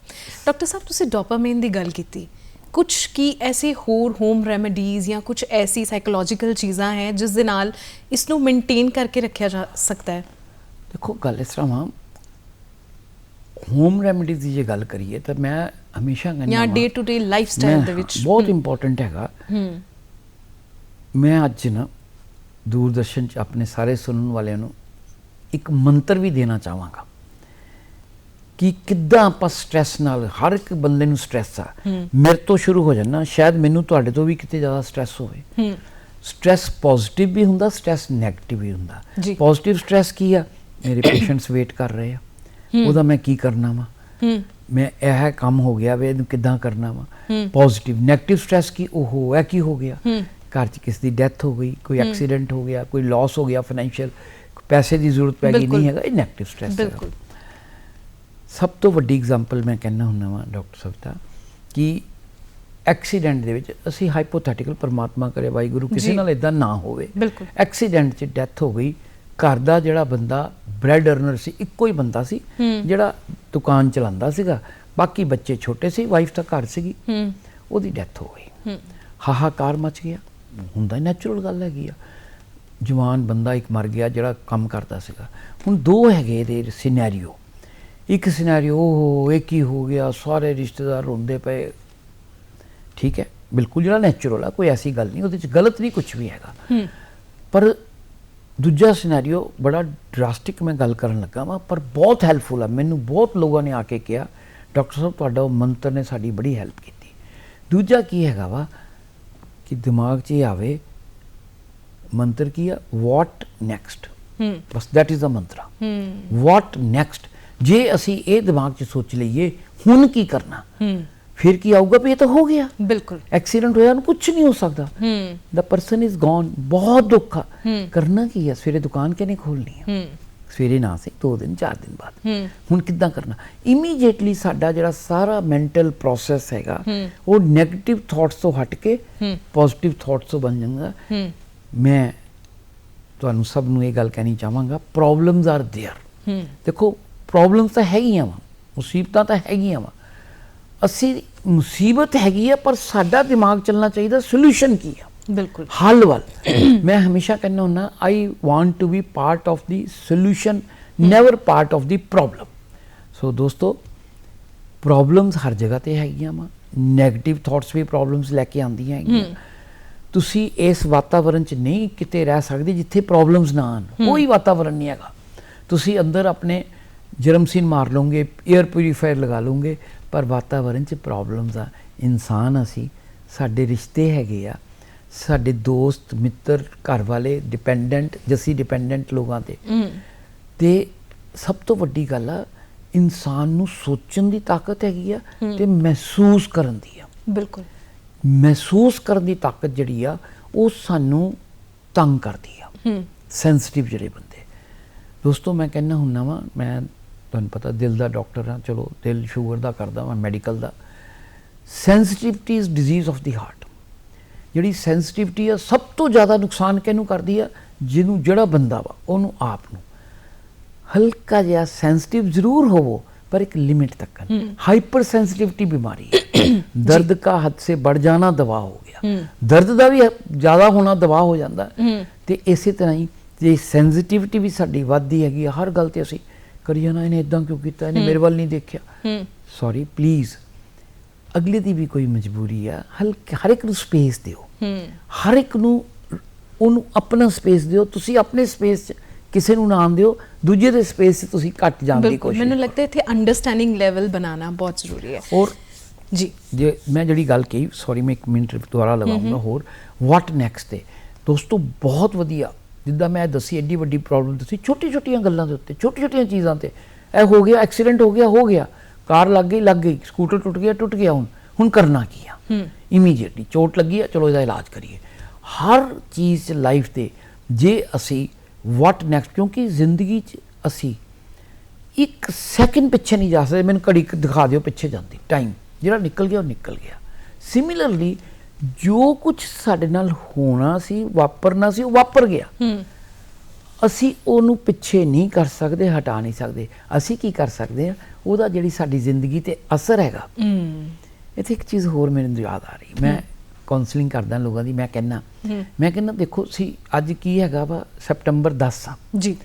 ਡਾਕਟਰ ਸਾਹਿਬ ਤੁਸੀਂ ਡੋਪਾਮਾਈਨ ਦੀ ਗੱਲ ਕੀਤੀ। ਕੁਝ ਕੀ ਐਸੇ ਹੋਰ ਹੋਮ ਰੈਮੇਡੀਜ਼ ਜਾਂ ਕੁਝ ਐਸੀ ਸਾਈਕੋਲੋਜੀਕਲ ਚੀਜ਼ਾਂ ਹੈ ਜਿਸ ਦੇ ਨਾਲ ਇਸ ਨੂੰ ਮੇਨਟੇਨ ਕਰਕੇ ਰੱਖਿਆ ਜਾ ਸਕਦਾ ਹੈ? ਦੇਖੋ ਗੱਲ ਇਸ ਤਰ੍ਹਾਂ ਹੋਮ ਰੈਮੇਡੀਜ਼ ਦੀ ਜੇ ਗੱਲ ਕਰੀਏ ਤਾਂ ਮੈਂ ਹਮੇਸ਼ਾ ਕਹਿੰਦਾ ਜਾਂ day to day life style ਦੇ ਵਿੱਚ। ਬਹੁਤ ਇੰਪੋਰਟੈਂਟ ਹੈਗਾ। ਮੈਂ ਅੱਜ ਨਾ ਦੂਰਦਰਸ਼ਨ 'ਚ ਆਪਣੇ ਸਾਰੇ ਸੁਣਨ ਵਾਲਿਆਂ ਨੂੰ ਇੱਕ ਮੰਤਰ ਵੀ ਦੇਣਾ ਚਾਹਾਂਗਾ। ਕਿ ਕਿੱਦਾਂ ਆਪਾਂ ਸਟ्रेस ਨਾਲ ਹਰ ਇੱਕ ਬੰਦੇ ਨੂੰ ਸਟ्रेस ਆ। ਮੇਰੇ ਤੋਂ ਸ਼ੁਰੂ ਹੋ ਜਾਂਦਾ ਸ਼ਾਇਦ ਮੈਨੂੰ ਤੁਹਾਡੇ ਤੋਂ ਵੀ ਕਿਤੇ ਜ਼ਿਆਦਾ ਸਟ्रेस ਹੋਵੇ। ਸਟ्रेस ਪੋਜ਼ਿਟਿਵ ਵੀ ਹੁੰਦਾ ਸਟ्रेस ਨੈਗੇਟਿਵ ਵੀ ਹੁੰਦਾ। ਪੋਜ਼ਿਟਿਵ ਸਟ्रेस ਕੀ ਆ? ਮੇਰੇ ਪੇਸ਼ੈਂਟਸ ਵੇਟ ਕਰ ਰਹੇ ਆ। ਉਹਦਾ ਮੈਂ ਕੀ ਕਰਨਾ ਵਾ? ਮੈਂ ਇਹ ਕੰਮ ਹੋ ਗਿਆ ਵੇ ਇਹਨੂੰ ਕਿੱਦਾਂ ਕਰਨਾ ਵਾ? ਪੋਜ਼ਿਟਿਵ 네ਗੇਟਿਵ ਸਟ्रेस ਕੀ? ਉਹ ਹੋਇਆ ਕੀ ਹੋ ਗਿਆ? ਘਰ 'ਚ ਕਿਸ ਦੀ ਡੈਥ ਹੋ ਗਈ ਕੋਈ ਐਕਸੀਡੈਂਟ ਹੋ ਗਿਆ ਕੋਈ ਲਾਸ ਹੋ ਗਿਆ ਫਾਈਨੈਂਸ਼ੀਅਲ ਪੈਸੇ ਦੀ ਜ਼ਰੂਰਤ ਪੈ ਗਈ ਨਹੀਂ ਹੈਗਾ ਇਹ 네ਗੇਟਿਵ ਸਟ्रेस ਬਿਲਕੁਲ। ਸਭ ਤੋਂ ਵੱਡੀ ਐਗਜ਼ਾਮਪਲ ਮੈਂ ਕਹਿਣਾ ਹੁੰਦਾ ਵਾਂ ਡਾਕਟਰ ਸਵਿਤਾ ਕਿ ਐਕਸੀਡੈਂਟ ਦੇ ਵਿੱਚ ਅਸੀਂ ਹਾਈਪੋਥੈਟੀਕਲ ਪਰਮਾਤਮਾ ਕਰੇ ਵਾਹਿਗੁਰੂ ਕਿਸੇ। ਨਾਲ ਇਦਾਂ ਨਾ ਹੋਵੇ। ਐਕਸੀਡੈਂਟ 'ਚ ਡੈਥ ਹੋ ਗਈ ਘਰ ਦਾ ਜਿਹੜਾ ਬੰਦਾ ਬ੍ਰੈਡ ਅਰਨਰ ਸੀ ਇੱਕੋ ਹੀ ਬੰਦਾ ਸੀ। ਜਿਹੜਾ ਦੁਕਾਨ ਚਲਾਉਂਦਾ ਸੀਗਾ ਬਾਕੀ ਬੱਚੇ ਛੋਟੇ ਸੀ ਵਾਈਫ ਤਾਂ ਘਰ ਸੀਗੀ। ਉਹਦੀ ਡੈਥ ਹੋ ਗਈ। ਹਾਹਾਕਾਰ ਮਚ ਗਿਆ। ਹੁੰਦਾ ਨੈਚੁਰਲ ਗੱਲ ਹੈਗੀ ਆ। ਜਵਾਨ ਬੰਦਾ ਇੱਕ ਮਰ ਗਿਆ ਜਿਹੜਾ ਕੰਮ ਕਰਦਾ ਸੀਗਾ। ਹੁਣ ਦੋ ਹੈਗੇ ਇਹਦੇ ਸਿਨੈਰੀਓ ਇੱਕ ਸਿਨੈਰੀਓ ਉਹ ਇਹ ਕੀ ਹੋ ਗਿਆ? ਸਾਰੇ ਰਿਸ਼ਤੇਦਾਰ ਰੋਂਦੇ ਪਏ। ਠੀਕ ਹੈ? ਬਿਲਕੁਲ ਜਿਹੜਾ ਨੈਚੁਰਲ ਆ ਕੋਈ ਐਸੀ ਗੱਲ ਨਹੀਂ ਉਹਦੇ ਚ ਗਲਤ ਨਹੀਂ ਕੁਝ ਵੀ ਹੈਗਾ। ਹੂੰ। ਪਰ ਦੂਜਾ ਸਿਨੈਰੀਓ ਬੜਾ ਡਰਾਸਟਿਕ ਮੈਂ ਗੱਲ ਕਰਨ ਲੱਗਾ ਵਾਂ ਪਰ ਬਹੁਤ ਹੈਲਪਫੁਲ ਆ। ਮੈਨੂੰ ਬਹੁਤ ਲੋਕਾਂ ਨੇ ਆ ਕੇ ਕਿਹਾ ਡਾਕਟਰ ਸਾਹਿਬ ਤੁਹਾਡਾ ਉਹ ਮੰਤਰ ਨੇ ਸਾਡੀ ਬੜੀ ਹੈਲਪ ਕੀਤੀ। ਦੂਜਾ ਕੀ ਹੈਗਾ ਵਾ ਕਿ ਦਿਮਾਗ 'ਚ ਆਵੇ ਮੰਤਰ ਕੀ ਆ? ਵਾਟ ਨੈਕਸਟ ਹੂੰ। ਬਸ ਦੈਟ ਇਜ਼ ਦਾ ਮੰਤਰਾ ਹੂੰ। ਵਾਟ ਨੈਕਸਟ ਜੇ ਅਸੀਂ ਇਹ ਦਿਮਾਗ 'ਚ ਸੋਚ ਲਈਏ ਹੁਣ ਕੀ ਕਰਨਾ? ਫਿਰ ਕੀ ਆਊਗਾ? ਵੀ ਇਹ ਤਾਂ ਹੋ ਗਿਆ। ਬਿਲਕੁਲ। ਐਕਸੀਡੈਂਟ ਹੋਇਆ ਨੂੰ ਕੁਝ ਨਹੀਂ ਹੋ ਸਕਦਾ। ਹੂੰ। ਦਾ ਪਰਸਨ ਇਜ਼ ਗੋਨ ਬਹੁਤ ਦੁੱਖ ਆ। ਕਰਨਾ ਕੀ ਹੈ ਸਵੇਰੇ ਦੁਕਾਨ ਕਿਨੇ ਖੋਲਣੀ ਹੂੰ। ਸਵੇਰੇ ਨਾ ਸੀ 2 ਦਿਨ 4 ਦਿਨ ਬਾਅਦ। ਹੁਣ ਕਿੱਦਾਂ ਕਰਨਾ? ਇਮੀਡੀਏਟਲੀ ਸਾਡਾ ਜਿਹੜਾ ਸਾਰਾ ਮੈਂਟਲ ਪ੍ਰੋਸੈਸ ਹੈਗਾ ਉਹ ਨੈਗੇਟਿਵ ਥਾਟਸ ਤੋਂ ਹਟ ਕੇ ਪੋਜ਼ਿਟਿਵ ਥਾਟਸ ਤੋਂ ਬਣ ਜਾਂਦਾ। ਮੈਂ ਤੁਹਾਨੂੰ ਸਭ ਨੂੰ ਇਹ ਗੱਲ ਕਹਿਣੀ ਚਾਹਾਂਗਾ ਪ੍ਰੋਬਲਮਸ ਆਰ देयर ਦੇਖੋ ਪ੍ਰੋਬਲਮਸ ਤਾਂ ਹੈਗੀਆਂ ਵਾ ਮੁਸੀਬਤਾਂ ਤਾਂ ਹੈਗੀਆਂ ਵਾ। ਅਸੀਂ ਮੁਸੀਬਤ ਹੈਗੀ ਆ ਪਰ ਸਾਡਾ ਦਿਮਾਗ ਚੱਲਣਾ ਚਾਹੀਦਾ ਸੋਲੂਸ਼ਨ ਕੀ ਆ? ਬਿਲਕੁਲ। ਹੱਲ ਵੱਲ। ਮੈਂ ਹਮੇਸ਼ਾ ਕਹਿੰਦਾ ਹੁੰਦਾ I want to be part of the solution never part of the problem so ਦੋਸਤੋ ਪ੍ਰੋਬਲਮਸ ਹਰ ਜਗ੍ਹਾ ਤੇ ਹੈਗੀਆਂ ਵਾ 네ਗੇਟਿਵ ਥਾਟਸ ਵੀ ਪ੍ਰੋਬਲਮਸ ਲੈ ਕੇ ਆਉਂਦੀਆਂ ਹੈਗੀਆਂ। ਤੁਸੀਂ ਇਸ ਵਾਤਾਵਰਣ 'ਚ ਨਹੀਂ ਕਿਤੇ ਰਹਿ ਸਕਦੇ ਜਿੱਥੇ ਪ੍ਰੋਬਲਮਸ ਨਾ ਆਣ ਕੋਈ ਵਾਤਾਵਰਣ ਨਹੀਂ ਹੈਗਾ। ਤੁਸੀਂ ਅੰਦਰ ਆਪਣੇ ਜਰਮਸੀਨ ਮਾਰ ਲਓਗੇ 에ਅਰ ਪਿਊਰੀਫਾਇਰ ਲਗਾ ਲਓਗੇ ਪਰ ਵਾਤਾਵਰਣ 'ਚ ਪ੍ਰੋਬਲਮਸ ਆ। ਇਨਸਾਨ ਅਸੀਂ ਸਾਡੇ ਰਿਸ਼ਤੇ ਹੈਗੇ ਆ ਸਾਡੇ ਦੋਸਤ ਮਿੱਤਰ ਘਰ ਵਾਲੇ ਡਿਪੈਂਡੈਂਟ ਜਸੀ ਡਿਪੈਂਡੈਂਟ ਲੋਕਾਂ ਤੇ। ਤੇ ਸਭ ਤੋਂ ਵੱਡੀ ਗੱਲ ਆ ਇਨਸਾਨ ਨੂੰ ਸੋਚਣ ਦੀ ਤਾਕਤ ਹੈਗੀ ਆ ਤੇ ਮਹਿਸੂਸ ਕਰਨ ਦੀ ਆ। ਬਿਲਕੁਲ। ਮਹਿਸੂਸ ਕਰਨ ਦੀ ਤਾਕਤ ਜਿਹੜੀ ਆ ਉਹ ਸਾਨੂੰ ਤੰਗ ਕਰਦੀ ਆ। ਸੈਂਸਿਟਿਵ ਜਿਹੜੇ ਬੰਦੇ। ਦੋਸਤੋ ਮੈਂ ਕਹਿੰਦਾ ਹੁੰਨਾ ਵਾਂ ਮੈਂ ਤੁਹਾਨੂੰ ਪਤਾ ਦਿਲ ਦਾ ਡਾਕਟਰ ਹਾਂ ਚਲੋ ਦਿਲ ਸ਼ੂਗਰ ਦਾ ਕਰਦਾ ਵਾਂ medical the sensitivity is disease of the heart ਜਿਹੜੀ ਸੈਂਸਿਟਿਵਿਟੀ ਆ ਸਭ ਤੋਂ ਜ਼ਿਆਦਾ ਨੁਕਸਾਨ ਕਿਹਨੂੰ ਕਰਦੀ ਆ ਜਿਹਨੂੰ ਜਿਹੜਾ ਬੰਦਾ ਵਾ ਉਹਨੂੰ ਆਪ ਨੂੰ ਹਲਕਾ ਜਿਹਾ ਸੈਂਸਿਟਿਵ ਜ਼ਰੂਰ ਹੋਵੋ ਪਰ ਇੱਕ ਲਿਮਿਟ ਤੱਕ ਹਾਈਪਰ ਸੈਂਸਿਟਿਵਿਟੀ ਬਿਮਾਰੀ ਹੈ ਦਰਦ का हद से बढ़ जाना दवा हो गया ਦਰਦ ਦਾ ਵੀ ਜ਼ਿਆਦਾ ਹੋਣਾ ਦਵਾ ਹੋ ਜਾਂਦਾ ਹੈ। ਤੇ ਇਸੇ ਤਰ੍ਹਾਂ ਹੀ ਜੇ ਸੈਂਸਿਟਿਵਿਟੀ ਵੀ ਸਾਡੀ ਵੱਧਦੀ ਹੈਗੀ ਆ, ਹਰ ਗੱਲ ਤੇ ਅਸੀਂ ਕਰੀ ਜਾਣਾ ਇਹਨੇ ਇਦਾਂ ਕਿਉਂ ਕੀਤਾ? ਇਹਨੇ ਮੇਰੇ ਵੱਲ ਨਹੀਂ ਦੇਖਿਆ। ਹੂੰ। ਸੌਰੀ ਪਲੀਜ਼ ਅਗਲੇ ਦੀ ਵੀ ਕੋਈ ਮਜਬੂਰੀ ਆ। ਹਲਕ ਹਰ ਇੱਕ ਨੂੰ ਸਪੇਸ ਦਿਓ। ਹੂੰ। ਹਰ ਇੱਕ ਨੂੰ ਉਹਨੂੰ ਆਪਣਾ ਸਪੇਸ ਦਿਓ। ਤੁਸੀਂ ਆਪਣੇ ਸਪੇਸ 'ਚ ਕਿਸੇ ਨੂੰ ਨਾਮ ਦਿਓ। ਦੂਜੇ ਦੇ ਸਪੇਸ 'ਚ ਤੁਸੀਂ ਘੱਟ ਜਾਣ ਦੀ ਕੋਸ਼ਿਸ਼ ਮੈਨੂੰ ਲੱਗਦਾ ਇੱਥੇ ਅੰਡਰਸਟੈਂਡਿੰਗ ਲੈਵਲ ਬਣਾਉਣਾ ਬਹੁਤ ਜ਼ਰੂਰੀ ਹੈ। ਔਰ ਜੀ। ਜੇ ਮੈਂ ਜਿਹੜੀ ਗੱਲ ਕਹੀ ਸੌਰੀ ਮੈਂ ਇੱਕ ਮਿੰਟ ਦੁਬਾਰਾ ਲਗਾਉਂਗਾ ਹੋਰ। ਵਾਟ ਨੈਕਸਟ ਤੇ? ਦੋਸਤੋ ਬਹੁਤ ਵਧੀਆ। ਜਿੱਦਾਂ ਮੈਂ ਦੱਸੀ ਐਡੀ ਵੱਡੀ ਪ੍ਰੋਬਲਮ ਦੱਸੀ ਛੋਟੀ ਛੋਟੀਆਂ ਗੱਲਾਂ ਦੇ ਉੱਤੇ ਛੋਟੀ ਛੋਟੀਆਂ ਚੀਜ਼ਾਂ ਤੇ। ਇਹ ਹੋ ਗਿਆ ਐਕਸੀਡੈਂਟ ਹੋ ਗਿਆ ਹੋ ਗਿਆ। ਕਾਰ ਲੱਗ ਗਈ ਲੱਗ ਗਈ ਸਕੂਟਰ ਟੁੱਟ ਗਿਆ ਟੁੱਟ ਗਿਆ ਹੁਣ। ਹੁਣ ਕਰਨਾ ਕੀ ਆ? ਇਮੀਡੀਏਟਲੀ ਚੋਟ ਲੱਗੀ ਆ ਚਲੋ ਇਹਦਾ ਇਲਾਜ ਕਰੀਏ। ਹਰ ਚੀਜ਼ ਲਾਈਫ ਤੇ ਜੇ ਅਸੀਂ ਵਾਟ ਨੈਕਸਟ ਕਿਉਂਕਿ ਜ਼ਿੰਦਗੀ ਚ ਅਸੀਂ ਇੱਕ ਸੈਕਿੰਡ ਪਿੱਛੇ ਨਹੀਂ ਜਾ ਸਕਦੇ। ਮੈਨੂੰ ਘੜੀ ਦਿਖਾ ਦਿਓ ਪਿੱਛੇ ਜਾਂਦੀ। ਟਾਈਮ ਜਿਹੜਾ ਨਿਕਲ ਗਿਆ ਉਹ ਨਿਕਲ ਗਿਆ। ਸਿਮਿਲਰਲੀ ਜੋ ਕੁਝ ਸਾਡੇ ਨਾਲ ਹੋਣਾ ਸੀ ਵਾਪਰਨਾ ਸੀ ਉਹ ਵਾਪਰ ਗਿਆ। ਹੂੰ। ਅਸੀਂ ਉਹਨੂੰ ਪਿੱਛੇ ਨਹੀਂ ਕਰ ਸਕਦੇ ਹਟਾ ਨਹੀਂ ਸਕਦੇ। ਅਸੀਂ ਕੀ ਕਰ ਸਕਦੇ ਹਾਂ? ਉਹਦਾ ਜਿਹੜੀ ਸਾਡੀ ਜ਼ਿੰਦਗੀ ਤੇ ਅਸਰ ਹੈਗਾ। ਹੂੰ। ਇੱਥੇ ਇੱਕ ਚੀਜ਼ ਹੋਰ ਮੈਨੂੰ ਯਾਦ ਆ ਰਹੀ। ਮੈਂ ਕਾਉਂਸਲਿੰਗ ਕਰਦਾ ਲੋਕਾਂ ਦੀ ਮੈਂ ਕਹਿੰਨਾ ਮੈਂ ਕਹਿੰਦਾ ਦੇਖੋ ਸੀ ਅੱਜ ਕੀ ਹੈਗਾ ਵਾ? ਸਪਟੰਬਰ 10 ਆ। ਜੀ।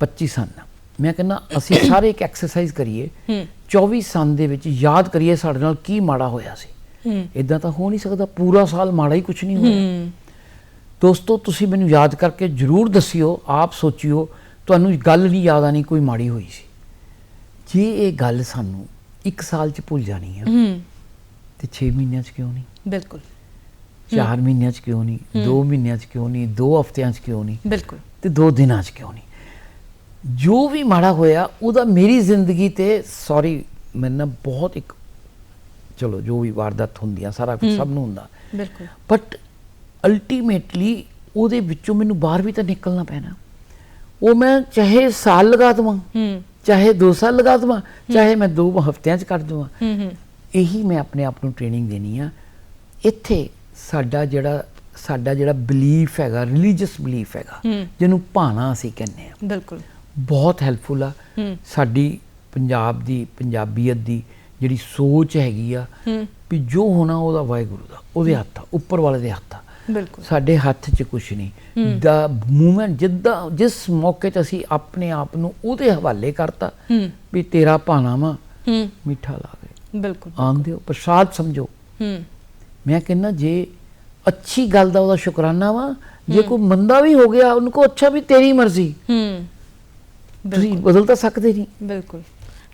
25 ਸਨ ਮੈਂ ਕਹਿੰਦਾ ਅਸੀਂ ਸਾਰੇ ਇੱਕ ਐਕਸਰਸਾਈਜ਼ ਕਰੀਏ। ਹੂੰ। 24 ਸਨ ਦੇ ਵਿੱਚ ਯਾਦ ਕਰੀਏ ਸਾਡੇ ਨਾਲ ਕੀ ਮਾੜਾ ਹੋਇਆ ਸੀ। ਇਦਾਂ ਤਾਂ ਹੋ ਨਹੀਂ ਸਕਦਾ ਪੂਰਾ ਸਾਲ ਮਾੜਾ ਹੀ ਕੁਝ ਨਹੀਂ ਹੋਇਆ। ਦੋਸਤੋ ਤੁਸੀਂ ਮੈਨੂੰ ਯਾਦ ਕਰਕੇ ਜਰੂਰ ਦੱਸਿਓ ਆਪ ਸੋਚਿਓ ਤੁਹਾਨੂੰ ਗੱਲ ਨਹੀਂ ਯਾਦ ਆਣੀ ਕੋਈ ਮਾੜੀ ਹੋਈ ਸੀ। ਜੇ ਇਹ ਗੱਲ ਸਾਨੂੰ ਇੱਕ ਸਾਲ ਚ ਭੁੱਲ ਜਾਣੀ ਹੈ ਹੂੰ। ਤੇ 6 ਮਹੀਨਿਆਂ ਚ ਕਿਉਂ ਨਹੀਂ? ਬਿਲਕੁਲ। 4 ਮਹੀਨਿਆਂ ਚ ਕਿਉਂ ਨਹੀਂ? 2 ਮਹੀਨਿਆਂ ਚ ਕਿਉਂ ਨਹੀਂ? 2 ਹਫ਼ਤਿਆਂ ਚ ਕਿਉਂ ਨਹੀਂ? ਬਿਲਕੁਲ। ਤੇ 2 ਦਿਨਾਂ ਚ ਕਿਉਂ ਨਹੀਂ? ਜੋ ਵੀ ਮਾੜਾ ਹੋਇਆ ਉਹਦਾ ਮੇਰੀ ਜ਼ਿੰਦਗੀ ਤੇ ਸੌਰੀ ਮੈਨੂੰ ਨਾ ਬਹੁਤ ਇੱਕ ਚਲੋ ਜੋ ਵੀ ਵਾਰਦਾਤ ਹੁੰਦੀਆਂ ਸਾਰਾ ਕੁਝ ਸਭ ਨੂੰ ਹੁੰਦਾ। ਬਿਲਕੁਲ। ਬਟ ਅਲਟੀਮੇਟਲੀ ਉਹਦੇ ਵਿੱਚੋਂ ਮੈਨੂੰ ਬਾਹਰ ਵੀ ਤਾਂ ਨਿਕਲਣਾ ਪੈਣਾ। ਉਹ ਮੈਂ ਚਾਹੇ ਸਾਲ ਲਗਾ ਦਵਾਂ ਹੂੰ। ਚਾਹੇ 2 ਸਾਲ ਲਗਾ ਦਵਾਂ ਚਾਹੇ ਮੈਂ 2 ਹਫ਼ਤਿਆਂ ਚ ਕਰ ਦਵਾਂ। ਹੂੰ ਹੂੰ। ਇਹੀ ਮੈਂ ਆਪਣੇ ਆਪ ਨੂੰ ਟ੍ਰੇਨਿੰਗ ਦੇਣੀ ਆ। ਇੱਥੇ ਸਾਡਾ ਜਿਹੜਾ ਸਾਡਾ ਜਿਹੜਾ ਬਲੀਫ ਹੈਗਾ ਰਿਲੀਜੀਅਸ ਬਲੀਫ ਹੈਗਾ। ਜਿਹਨੂੰ ਭਾਣਾ ਅਸੀਂ ਕਹਿੰਦੇ ਆ। ਬਿਲਕੁਲ। ਬਹੁਤ ਹੈਲਪਫੁਲ ਆ। ਸਾਡੀ ਪੰਜਾਬ ਦੀ ਪੰਜਾਬੀਅਤ ਦੀ ਜਿਹੜੀ ਸੋਚ ਹੈਗੀ ਆ ਵੀ ਜੋ ਹੋਣਾ ਉਹਦਾ ਵਾਹਿਗੁਰੂ ਦਾ ਉਹਦੇ ਹੱਥ ਆ ਉੱਪਰ ਵਾਲੇ ਦੇ ਹੱਥ ਆ। ਬਿਲਕੁਲ। ਸਾਡੇ ਹੱਥ 'ਚ ਕੁਝ ਨਹੀਂ। ਦਾ ਮੂਵਮੈਂਟ ਜਿੱਦਾਂ ਜਿਸ ਮੌਕੇ 'ਤੇ ਅਸੀਂ ਆਪਣੇ ਆਪ ਨੂੰ ਉਹਦੇ ਹਵਾਲੇ ਕਰਤਾ ਵੀ ਤੇਰਾ ਭਾਣਾ ਵਾ ਮਿੱਠਾ ਲਾਵੇ ਬਿਲਕੁਲ। ਆਂਦੇ ਹੋ ਪ੍ਰਸਾਦ ਸਮਝੋ। ਮੈਂ ਕਹਿੰਦਾ ਜੇ ਅੱਛੀ ਗੱਲ ਦਾ ਉਹਦਾ ਸ਼ੁਕਰਾਨਾ ਵਾ ਜੇ ਕੋਈ ਮੰਦਾ ਵੀ ਹੋ ਗਿਆ ਉਹਨੂੰ ਕੋ ਅੱਛਾ ਵੀ ਤੇਰੀ ਮਰਜ਼ੀ। ਹੂੰ। ਤੁਸੀਂ ਬਦਲ ਤਾਂ ਸਕਦੇ ਨਹੀਂ। ਬਿਲਕੁਲ।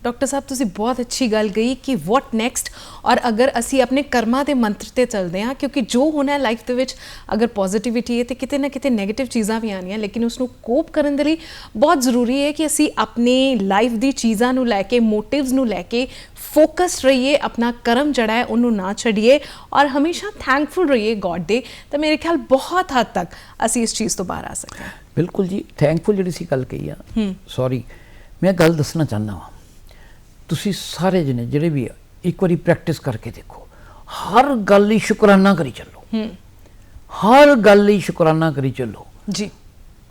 ਡਾਕਟਰ ਸਾਹਿਬ ਤੁਸੀਂ ਬਹੁਤ ਅੱਛੀ ਗੱਲ ਕਹੀ ਕਿ ਵਾਟ ਨੈਕਸਟ ਔਰ ਅਗਰ ਅਸੀਂ ਆਪਣੇ ਕਰਮਾਂ ਦੇ ਮੰਤਰ ਤੇ ਚੱਲਦੇ ਹਾਂ ਕਿਉਂਕਿ ਜੋ ਹੋਣਾ ਹੈ ਲਾਈਫ ਦੇ ਵਿੱਚ ਅਗਰ ਪੋਜ਼ਿਟਿਵਿਟੀ ਹੈ ਤੇ ਕਿਤੇ ਨਾ ਕਿਤੇ 네ਗੇਟਿਵ ਚੀਜ਼ਾਂ ਵੀ ਆਉਣੀਆਂ ਲੇਕਿਨ ਉਸ ਨੂੰ ਕੋਪ ਕਰਨ ਦੇ ਲਈ ਬਹੁਤ ਜ਼ਰੂਰੀ ਹੈ ਕਿ ਅਸੀਂ ਆਪਣੀ ਲਾਈਫ ਦੀ ਚੀਜ਼ਾਂ ਨੂੰ ਲੈ ਕੇ ਮੋਟਿਵਸ ਨੂੰ ਲੈ ਕੇ ਫੋਕਸਡ ਰਹੀਏ ਆਪਣਾ ਕਰਮ ਜਿਹੜਾ ਹੈ ਉਹਨੂੰ ਨਾ ਛੱਡੀਏ ਔਰ ਹਮੇਸ਼ਾ ਥੈਂਕਫੁਲ ਰਹੀਏ ਗੋਡ ਦੇ। ਤਾਂ ਮੇਰੇ ਖਿਆਲ ਬਹੁਤ ਹੱਦ ਤੱਕ ਅਸੀਂ ਇਸ ਚੀਜ਼ ਤੋਂ ਬਾਹਰ ਆ ਸਕਦੇ ਹਾਂ। ਬਿਲਕੁਲ ਜੀ ਥੈਂਕਫੁਲ ਜਿਹੜੀ ਸੀ ਗੱਲ ਕਹੀ ਆ ਸੌਰੀ ਮੈਂ ਗੱਲ ਦੱਸਣਾ ਚਾਹੁੰਦਾ ਹਾਂ ਤੁਸੀਂ ਸਾਰੇ ਜਣੇ ਜਿਹੜੇ ਵੀ ਇੱਕ ਵਾਰੀ ਪ੍ਰੈਕਟਿਸ ਕਰਕੇ ਦੇਖੋ। ਹਰ ਗੱਲ ਲਈ ਸ਼ੁਕਰਾਨਾ ਕਰੀ ਚੱਲੋ। ਹੂੰ। ਹਰ ਗੱਲ ਲਈ ਸ਼ੁਕਰਾਨਾ ਕਰੀ ਚੱਲੋ। ਜੀ।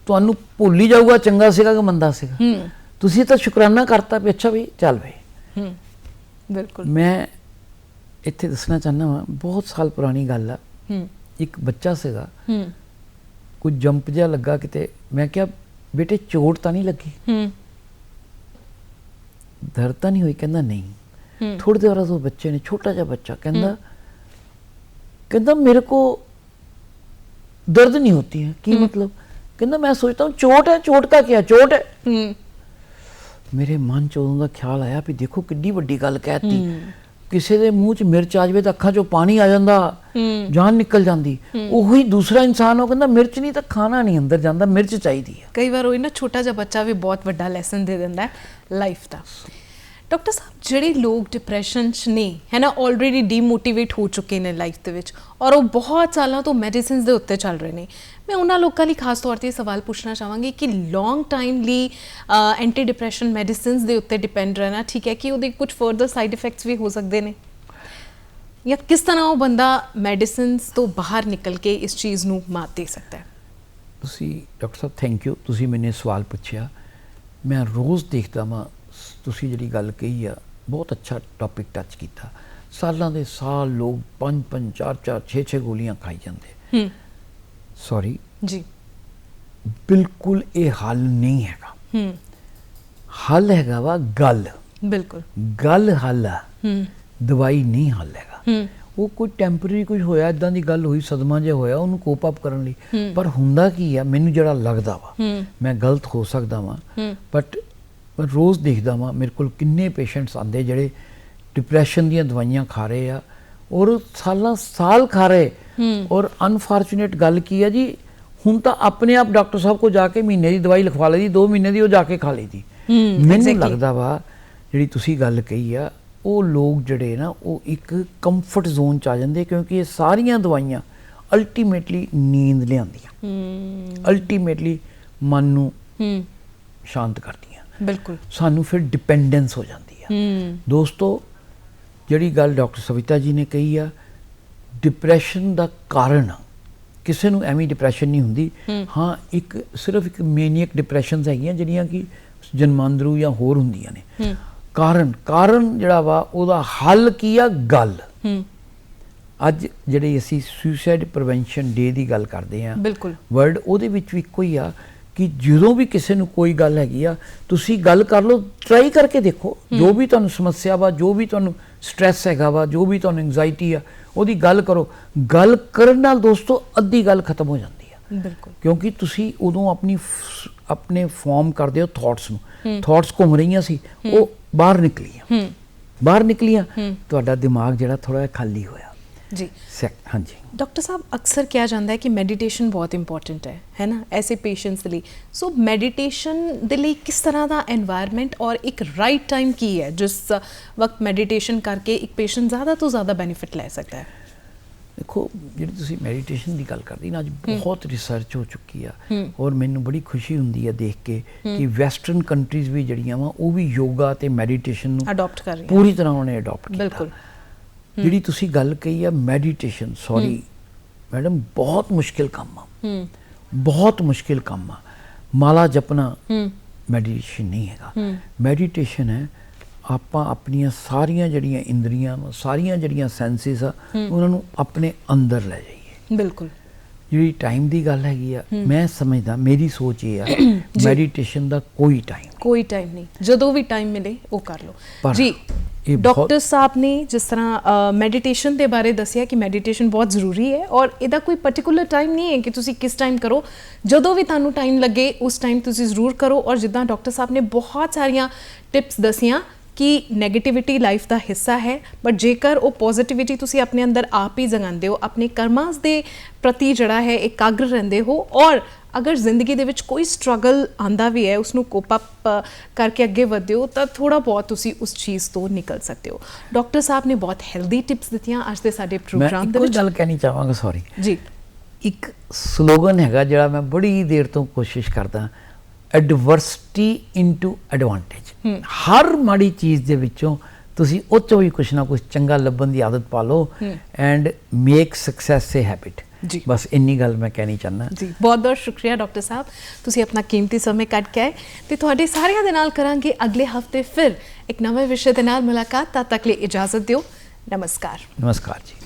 ਤੁਹਾਨੂੰ ਭੁੱਲ ਹੀ ਜਾਊਗਾ ਚੰਗਾ ਸੀਗਾ ਕਿ ਮੰਦਾ ਸੀਗਾ। ਹੂੰ। ਤੁਸੀਂ ਤਾਂ ਸ਼ੁਕਰਾਨਾ ਕਰਤਾ ਵੀ ਅੱਛਾ ਵੀ ਚੱਲ ਵੇ। ਹੂੰ। ਬਿਲਕੁਲ। ਮੈਂ ਇੱਥੇ ਦੱਸਣਾ ਚਾਹੁੰਦਾ ਹਾਂ ਬਹੁਤ ਸਾਲ ਪੁਰਾਣੀ ਗੱਲ ਆ। ਹੂੰ। ਇੱਕ ਬੱਚਾ ਸੀਗਾ। ਹੂੰ। ਕੁਝ ਜੰਪ ਜਿਹਾ ਲੱਗਾ ਕਿਤੇ। ਮੈਂ ਕਿਹਾ ਬੇਟੇ ਚੋਟ ਤਾਂ ਨਹੀਂ ਲੱਗੀ? ਹੂੰ। ਦਰਦ ਤਾਂ ਨਹੀਂ ਹੋਈ ਕਹਿੰਦਾ ਨਹੀਂ ਹੂੰ ਥੋੜੀ ਦੇਰ ਬਾਅਦ ਉਹ ਬੱਚੇ ਨੇ ਛੋਟਾ ਜਿਹਾ ਬੱਚਾ ਕਹਿੰਦਾ ਕਹਿੰਦਾ ਮੇਰੇ को दर्द नहीं होती है की मतलब कहना मैं सोचता हूँ चोट है चोट का क्या चोट है हम्म ਮੇਰੇ ਮਨ ਚ ਉਦੋਂ ਦਾ ਖਿਆਲ ਆਇਆ ਵੀ ਦੇਖੋ ਕਿੰਨੀ ਵੱਡੀ ਗੱਲ ਕਹਿਤੀ ਕਿਸੇ ਦੇ ਮੂੰਹ ਚ ਮਿਰਚ ਆ ਜਾਵੇ ਤਾਂ ਅੱਖਾਂ ਚੋਂ ਪਾਣੀ ਆ ਜਾਂਦਾ ਜਾਨ ਨਿਕਲ ਜਾਂਦੀ। ਉਹੀ ਦੂਸਰਾ ਇਨਸਾਨ ਉਹ ਕਹਿੰਦਾ ਮਿਰਚ ਨਹੀਂ ਤਾਂ ਖਾਣਾ ਨਹੀਂ ਅੰਦਰ ਜਾਂਦਾ ਮਿਰਚ ਚਾਹੀਦੀ ਹੈ ਕਈ ਵਾਰ ਉਹ ਨਾ ਛੋਟਾ ਜਿਹਾ ਬੱਚਾ ਵੀ ਬਹੁਤ ਵੱਡਾ ਲੈਸਨ ਦੇ ਦਿੰਦਾ ਹੈ ਲਾਈਫ ਦਾ। ਡਾਕਟਰ ਸਾਹਿਬ, ਜਿਹੜੇ ਲੋਕ ਡਿਪਰੈਸ਼ਨ 'ਚ ਨੇ, ਹੈ ਨਾ ਆਲਰੇਡੀ ਡੀਮੋਟੀਵੇਟ ਹੋ ਚੁੱਕੇ ਨੇ ਲਾਈਫ ਦੇ ਵਿੱਚ ਔਰ ਉਹ ਬਹੁਤ ਸਾਲਾਂ ਤੋਂ ਮੈਡੀਸਿਨਸ ਦੇ ਉੱਤੇ ਚੱਲ ਰਹੇ ਨੇ। ਮੈਂ ਉਹਨਾਂ ਲੋਕਾਂ ਲਈ ਖਾਸ ਤੌਰ ਤੇ ਸਵਾਲ ਪੁੱਛਣਾ ਚਾਹਾਂਗੀ ਕਿ ਲੌਂਗ ਟਾਈਮ ਲਈ ਐਂਟੀ ਡਿਪਰੈਸ਼ਨ ਮੈਡੀਸਿਨਸ ਦੇ ਉੱਤੇ ਡਿਪੈਂਡ ਰਹਿਣਾ ਠੀਕ ਹੈ ਕਿ ਉਹਦੇ ਕੁਝ ਫਰਦਰ ਸਾਈਡ ਇਫੈਕਟਸ ਵੀ ਹੋ ਸਕਦੇ ਨੇ? ਜਾਂ ਕਿਸ ਤਰ੍ਹਾਂ ਉਹ ਬੰਦਾ ਮੈਡੀਸਿਨਸ ਤੋਂ ਬਾਹਰ ਨਿਕਲ ਕੇ ਇਸ ਚੀਜ਼ ਨੂੰ ਮਾਤ ਦੇ ਸਕਦਾ ਹੈ? ਤੁਸੀਂ ਡਾਕਟਰ ਸਾਹਿਬ ਥੈਂਕ ਯੂ ਤੁਸੀਂ ਮੈਨੂੰ ਸਵਾਲ ਪੁੱਛਿਆ। ਮੈਂ ਰੋਜ਼ ਦੇਖਦਾ ਵਾਂ ਤੁਸੀਂ ਜਿਹੜੀ ਗੱਲ ਕਹੀ ਆ ਬਹੁਤ ਅੱਛਾ ਟੌਪਿਕ ਟੱਚ ਕੀਤਾ। ਸਾਲਾਂ ਦੇ ਸਾਲ ਲੋਕ ਪੰਜ ਪੰਜ ਚਾਰ ਚਾਰ ਛੇ ਛੇ ਗੋਲੀਆਂ ਖਾਈ ਜਾਂਦੇ। ਹੂੰ। ਸੌਰੀ ਜੀ। ਬਿਲਕੁਲ ਇਹ ਹੱਲ ਨਹੀਂ ਹੈਗਾ। ਹੂੰ। ਹੱਲ ਹੈਗਾ ਵਾ ਗੱਲ। ਬਿਲਕੁਲ। ਗੱਲ ਹੱਲ ਆ। ਹੂੰ। ਦਵਾਈ ਨਹੀਂ ਹੱਲ ਹੈਗਾ। ਹੂੰ। ਉਹ ਕੋਈ ਟੈਂਪਰੇਰੀ ਕੁਝ ਹੋਇਆ ਇਦਾਂ ਦੀ ਗੱਲ ਹੋਈ ਸਦਮਾ ਜਿਹਾ ਹੋਇਆ ਉਹਨੂੰ ਕੋਪ ਅਪ ਕਰਨ ਲਈ। ਪਰ ਹੁੰਦਾ ਕੀ ਆ ਮੈਨੂੰ ਜਿਹੜਾ ਲੱਗਦਾ ਵਾ ਮੈਂ ਗਲਤ ਹੋ ਸਕਦਾ ਵਾਂ। ਬਟ ਮੈਂ ਰੋਜ਼ ਦੇਖਦਾ ਵਾਂ ਮੇਰੇ ਕੋਲ ਕਿੰਨੇ ਪੇਸ਼ੈਂਟਸ ਆਉਂਦੇ ਜਿਹੜੇ ਡਿਪਰੈਸ਼ਨ ਦੀਆਂ ਦਵਾਈਆਂ ਖਾ ਰਹੇ ਆ ਔਰ ਸਾਲਾਂ ਸਾਲ ਖਾ ਰਹੇ। ਔਰ ਅਨਫੋਰਚੂਨੇਟ ਗੱਲ ਕੀ ਆ ਜੀ ਹੁਣ ਤਾਂ ਆਪਣੇ ਆਪ ਡਾਕਟਰ ਸਾਹਿਬ ਕੋਲ ਜਾ ਕੇ ਮਹੀਨੇ ਦੀ ਦਵਾਈ ਲਿਖਵਾ ਲਈ ਦੀ 2 ਮਹੀਨੇ ਦੀ ਉਹ ਜਾ ਕੇ ਖਾ ਲਈ ਦੀ। ਮੈਨੂੰ. ਲੱਗਦਾ ਵਾ ਜਿਹੜੀ ਤੁਸੀਂ ਗੱਲ ਕਹੀ ਆ ਉਹ ਲੋਕ ਜਿਹੜੇ ਨਾ ਉਹ ਇੱਕ ਕੰਫਰਟ ਜ਼ੋਨ ਚ ਆ ਜਾਂਦੇ ਕਿਉਂਕਿ ਇਹ ਸਾਰੀਆਂ ਦਵਾਈਆਂ ਅਲਟੀਮੇਟਲੀ ਨੀਂਦ ਲਿਆਉਂਦੀਆਂ। ਹੂੰ। ਅਲਟੀਮੇਟਲੀ ਮਨ ਨੂੰ ਹੂੰ। ਸ਼ਾਂਤ ਕਰਦੀਆਂ। ਬਿਲਕੁਲ। ਸਾਨੂੰ ਫਿਰ ਡਿਪੈਂਡੈਂਸ ਹੋ ਜਾਂਦੀ ਆ। ਹੂੰ। ਦੋਸਤੋ ਜਿਹੜੀ ਗੱਲ ਡਾਕਟਰ ਸਵਿਤਾ ਜੀ ਨੇ ਕਹੀ ਆ ਡਿਪਰੈਸ਼ਨ ਦਾ ਕਾਰਨ ਕਿਸੇ ਨੂੰ ਐਵੇਂ ਡਿਪਰੈਸ਼ਨ ਨਹੀਂ ਹੁੰਦੀ। ਹਾਂ। ਇੱਕ ਸਿਰਫ ਇੱਕ ਮੈਨੀਅਕ ਡਿਪਰੈਸ਼ਨਸ ਹੈਗੀਆਂ ਜਿਹੜੀਆਂ ਕਿ ਜਨਮਾਂਦਰੂ ਜਾਂ ਹੋਰ ਹੁੰਦੀਆਂ ਨੇ। ਕਾਰਨ ਕਾਰਨ ਜਿਹੜਾ ਵਾ ਉਹਦਾ ਹੱਲ ਕੀ ਆ? ਗੱਲ। ਹੂੰ। ਅੱਜ ਜਿਹੜੀ ਅਸੀਂ ਸੁਸਾਈਡ ਪ੍ਰੀਵੈਂਸ਼ਨ ਡੇ ਦੀ ਗੱਲ ਕਰਦੇ ਆ ਬਿਲਕੁਲ। ਵਰਡ ਉਹਦੇ ਵਿੱਚ ਵੀ ਇੱਕੋ ਹੀ ਆ ਕਿ ਜਦੋਂ ਵੀ ਕਿਸੇ ਨੂੰ ਕੋਈ ਗੱਲ ਹੈਗੀ ਆ ਤੁਸੀਂ ਗੱਲ ਕਰ ਲਓ ਟਰਾਈ ਕਰਕੇ ਦੇਖੋ। ਜੋ ਵੀ ਤੁਹਾਨੂੰ ਸਮੱਸਿਆ ਵਾ ਜੋ ਵੀ ਤੁਹਾਨੂੰ ਸਟ੍ਰੈਸ ਹੈਗਾ ਵਾ ਜੋ ਵੀ ਤੁਹਾਨੂੰ ਐਂਜ਼ਾਈਟੀ ਆ ਉਹਦੀ ਗੱਲ ਕਰੋ। ਗੱਲ ਕਰਨ ਨਾਲ ਦੋਸਤੋ ਅੱਧੀ ਗੱਲ ਖਤਮ ਹੋ ਜਾਂਦੀ ਆ। ਬਿਲਕੁਲ। ਕਿਉਂਕਿ ਤੁਸੀਂ ਉਦੋਂ ਆਪਣੀ ਆਪਣੇ ਫਾਰਮ ਕਰਦੇ ਹੋ ਥਾਟਸ ਨੂੰ। ਥਾਟਸ ਘੁੰਮ ਰਹੀਆਂ ਸੀ ਉਹ ਬਾਹਰ ਨਿਕਲੀਆਂ। ਬਾਹਰ ਨਿਕਲੀਆਂ ਤੁਹਾਡਾ ਦਿਮਾਗ ਜਿਹੜਾ ਥੋੜਾ ਜਿਹਾ ਖਾਲੀ ਹੋਇਆ। ਜੀ। ਹਾਂਜੀ। ਡਾਕਟਰ ਸਾਹਿਬ ਅਕਸਰ ਕਿਹਾ ਜਾਂਦਾ ਹੈ ਕਿ ਮੈਡੀਟੇਸ਼ਨ ਬਹੁਤ ਇੰਪੋਰਟੈਂਟ ਹੈ ਹੈ ਨਾ? ਐਸੇ ਪੇਸ਼ੈਂਟਸ ਲਈ। ਸੋ ਮੈਡੀਟੇਸ਼ਨ ਦੇ ਲਈ ਕਿਸ ਤਰ੍ਹਾਂ ਦਾ এনवायरमेंट ਔਰ ਇੱਕ ਰਾਈਟ ਟਾਈਮ ਕੀ ਹੈ ਜਿਸ ਵਕਤ ਮੈਡੀਟੇਸ਼ਨ ਕਰਕੇ ਇੱਕ ਪੇਸ਼ੈਂਟ ਜ਼ਿਆਦਾ ਤੋਂ ਜ਼ਿਆਦਾ ਬੈਨੀਫਿਟ ਲੈ ਸਕਦਾ ਹੈ? ਦੇਖੋ ਜਿਹੜੀ ਤੁਸੀਂ ਮੈਡੀਟੇਸ਼ਨ ਦੀ ਗੱਲ ਕਰਦੇ ਨਾ ਅੱਜ ਬਹੁਤ ਰਿਸਰਚ ਹੋ ਚੁੱਕੀ ਆ। ਔਰ ਮੈਨੂੰ ਬੜੀ ਖੁਸ਼ੀ ਹੁੰਦੀ ਆ ਦੇਖ ਕੇ ਕਿ ਵੈਸਟਰਨ ਕੰਟਰੀਜ਼ ਵੀ ਜਿਹੜੀਆਂ ਵਾ ਉਹ ਵੀ ਯੋਗਾ ਤੇ ਮੈਡੀਟੇਸ਼ਨ ਨੂੰ ਅਡਾਪਟ ਕਰ ਰਹੀਆਂ। ਪੂਰੀ ਤਰ੍ਹਾਂ ਉਹਨੇ ਅਡਾਪਟ ਕੀਤਾ। ਬਿਲਕੁਲ। ਜਿਹੜੀ ਤੁਸੀਂ ਗੱਲ ਕਹੀ ਆ ਮੈਡੀਟੇਸ਼ਨ ਸੌਰੀ ਮੈਡਮ ਬਹੁਤ ਮੁਸ਼ਕਿਲ ਕੰਮ ਆ। ਬਹੁਤ ਮੁਸ਼ਕਿਲ ਕੰਮ ਆ। ਮਾਲਾ ਜਪਣਾ ਮੈਡੀਟੇਸ਼ਨ ਨਹੀਂ ਹੈਗਾ। ਮੈਡੀਟੇਸ਼ਨ ਹੈ ਆਪਾਂ ਆਪਣੀਆਂ ਸਾਰੀਆਂ ਜਿਹੜੀਆਂ ਇੰਦਰੀਆਂ ਸਾਰੀਆਂ ਜਿਹੜੀਆਂ ਸੈਂਸਿਸ ਆ ਉਹਨਾਂ ਨੂੰ ਆਪਣੇ ਅੰਦਰ ਲੈ ਜਾਈਏ। ਬਿਲਕੁਲ। ਜਿਹੜੀ ਟਾਈਮ ਦੀ ਗੱਲ ਹੈਗੀ ਆ ਮੈਂ ਸਮਝਦਾ ਮੇਰੀ ਸੋਚ ਇਹ ਆ ਮੈਡੀਟੇਸ਼ਨ ਦਾ ਕੋਈ ਟਾਈਮ ਕੋਈ ਟਾਈਮ ਨਹੀਂ। ਜਦੋਂ ਵੀ ਟਾਈਮ ਮਿਲੇ ਉਹ ਕਰ ਲਓ। ਜੀ। ਡਾਕਟਰ ਸਾਹਿਬ ਨੇ ਜਿਸ ਤਰ੍ਹਾਂ ਮੈਡੀਟੇਸ਼ਨ ਦੇ ਬਾਰੇ ਦੱਸਿਆ ਕਿ ਮੈਡੀਟੇਸ਼ਨ ਬਹੁਤ ਜ਼ਰੂਰੀ ਹੈ ਔਰ ਇਹਦਾ ਕੋਈ ਪਾਰਟਿਕੂਲਰ ਟਾਈਮ ਨਹੀਂ ਹੈ ਕਿ ਤੁਸੀਂ ਕਿਸ ਟਾਈਮ ਕਰੋ। ਜਦੋਂ ਵੀ ਤੁਹਾਨੂੰ ਟਾਈਮ ਲੱਗੇ, ਉਸ ਟਾਈਮ ਤੁਸੀਂ ਜ਼ਰੂਰ ਕਰੋ ਔਰ ਜਿੱਦਾਂ ਡਾਕਟਰ ਸਾਹਿਬ ਨੇ ਬਹੁਤ ਸਾਰੀਆਂ ਟਿਪਸ ਦਸੀਆਂ ਕਿ 네ਗੇਟਿਵਿਟੀ ਲਾਈਫ ਦਾ ਹਿੱਸਾ ਹੈ ਬਟ ਜੇਕਰ ਉਹ ਪੋਜ਼ਿਟਿਵਿਟੀ ਤੁਸੀਂ ਆਪਣੇ ਅੰਦਰ ਆਪ ਹੀ ਜਗਾਉਂਦੇ ਹੋ ਆਪਣੇ ਕਰਮਾਂ ਦੇ ਪ੍ਰਤੀ ਜਿਹੜਾ ਹੈ ਇਕਾਗਰ ਰਹਿੰਦੇ ਹੋ ਔਰ ਅਗਰ ਜ਼ਿੰਦਗੀ ਦੇ ਵਿੱਚ ਕੋਈ ਸਟਰਗਲ ਆਂਦਾ ਵੀ ਹੈ ਉਸ ਨੂੰ ਕੋਪ ਅਪ ਕਰਕੇ ਅੱਗੇ ਵਧਦੇ ਹੋ ਤਾਂ ਥੋੜਾ ਬਹੁਤ ਤੁਸੀਂ ਉਸ ਚੀਜ਼ ਤੋਂ ਨਿਕਲ ਸਕਦੇ ਹੋ। ਡਾਕਟਰ ਸਾਹਿਬ ਨੇ ਬਹੁਤ ਹੈਲਦੀ ਟਿਪਸ ਦਿੱਤੀਆਂ ਅੱਜ ਦੇ ਸਾਡੇ ਮੈਂ ਪ੍ਰੋਗਰਾਮ ਦੇ ਵਿੱਚ। ਗੱਲ ਕਹਿਣੀ ਚਾਹਾਂਗਾ ਸੌਰੀ ਜੀ। ਇੱਕ ਸਲੋਗਨ ਹੈਗਾ ਜਿਹੜਾ ਮੈਂ ਬੜੀ ਦੇਰ ਤੋਂ ਕੋਸ਼ਿਸ਼ ਕਰਦਾ। ਐਡਵਰਸਿਟੀ ਇਨਟੂ ਐਡਵਾਂਟੇਜ ਹਰ ਮਾੜੀ ਚੀਜ਼ ਦੇ ਵਿੱਚੋਂ ਤੁਸੀਂ ਉਹ 'ਚੋਂ ਵੀ ਕੁਝ ਨਾ ਕੁਝ ਚੰਗਾ ਲੱਭਣ ਦੀ ਆਦਤ ਪਾ ਲਓ and make success a habit ਜੀ। ਬਸ ਇੰਨੀ ਗੱਲ ਮੈਂ ਕਹਿਣੀ ਚਾਹੁੰਦਾ। ਜੀ ਬਹੁਤ ਬਹੁਤ ਸ਼ੁਕਰੀਆ ਡਾਕਟਰ ਸਾਹਿਬ। ਤੁਸੀਂ ਆਪਣਾ ਕੀਮਤੀ ਸਮੇਂ ਕੱਢ ਕੇ ਆਏ ਤੇ ਤੁਹਾਡੇ ਸਾਰਿਆਂ ਦੇ ਨਾਲ ਕਰਾਂਗੇ ਅਗਲੇ ਹਫ਼ਤੇ ਫਿਰ ਇੱਕ ਨਵੇਂ ਵਿਸ਼ੇ ਦੇ ਨਾਲ ਮੁਲਾਕਾਤ। ਤਦ ਤੱਕ ਲਈ ਇਜਾਜ਼ਤ ਦਿਓ। ਨਮਸਕਾਰ। ਨਮਸਕਾਰ ਜੀ।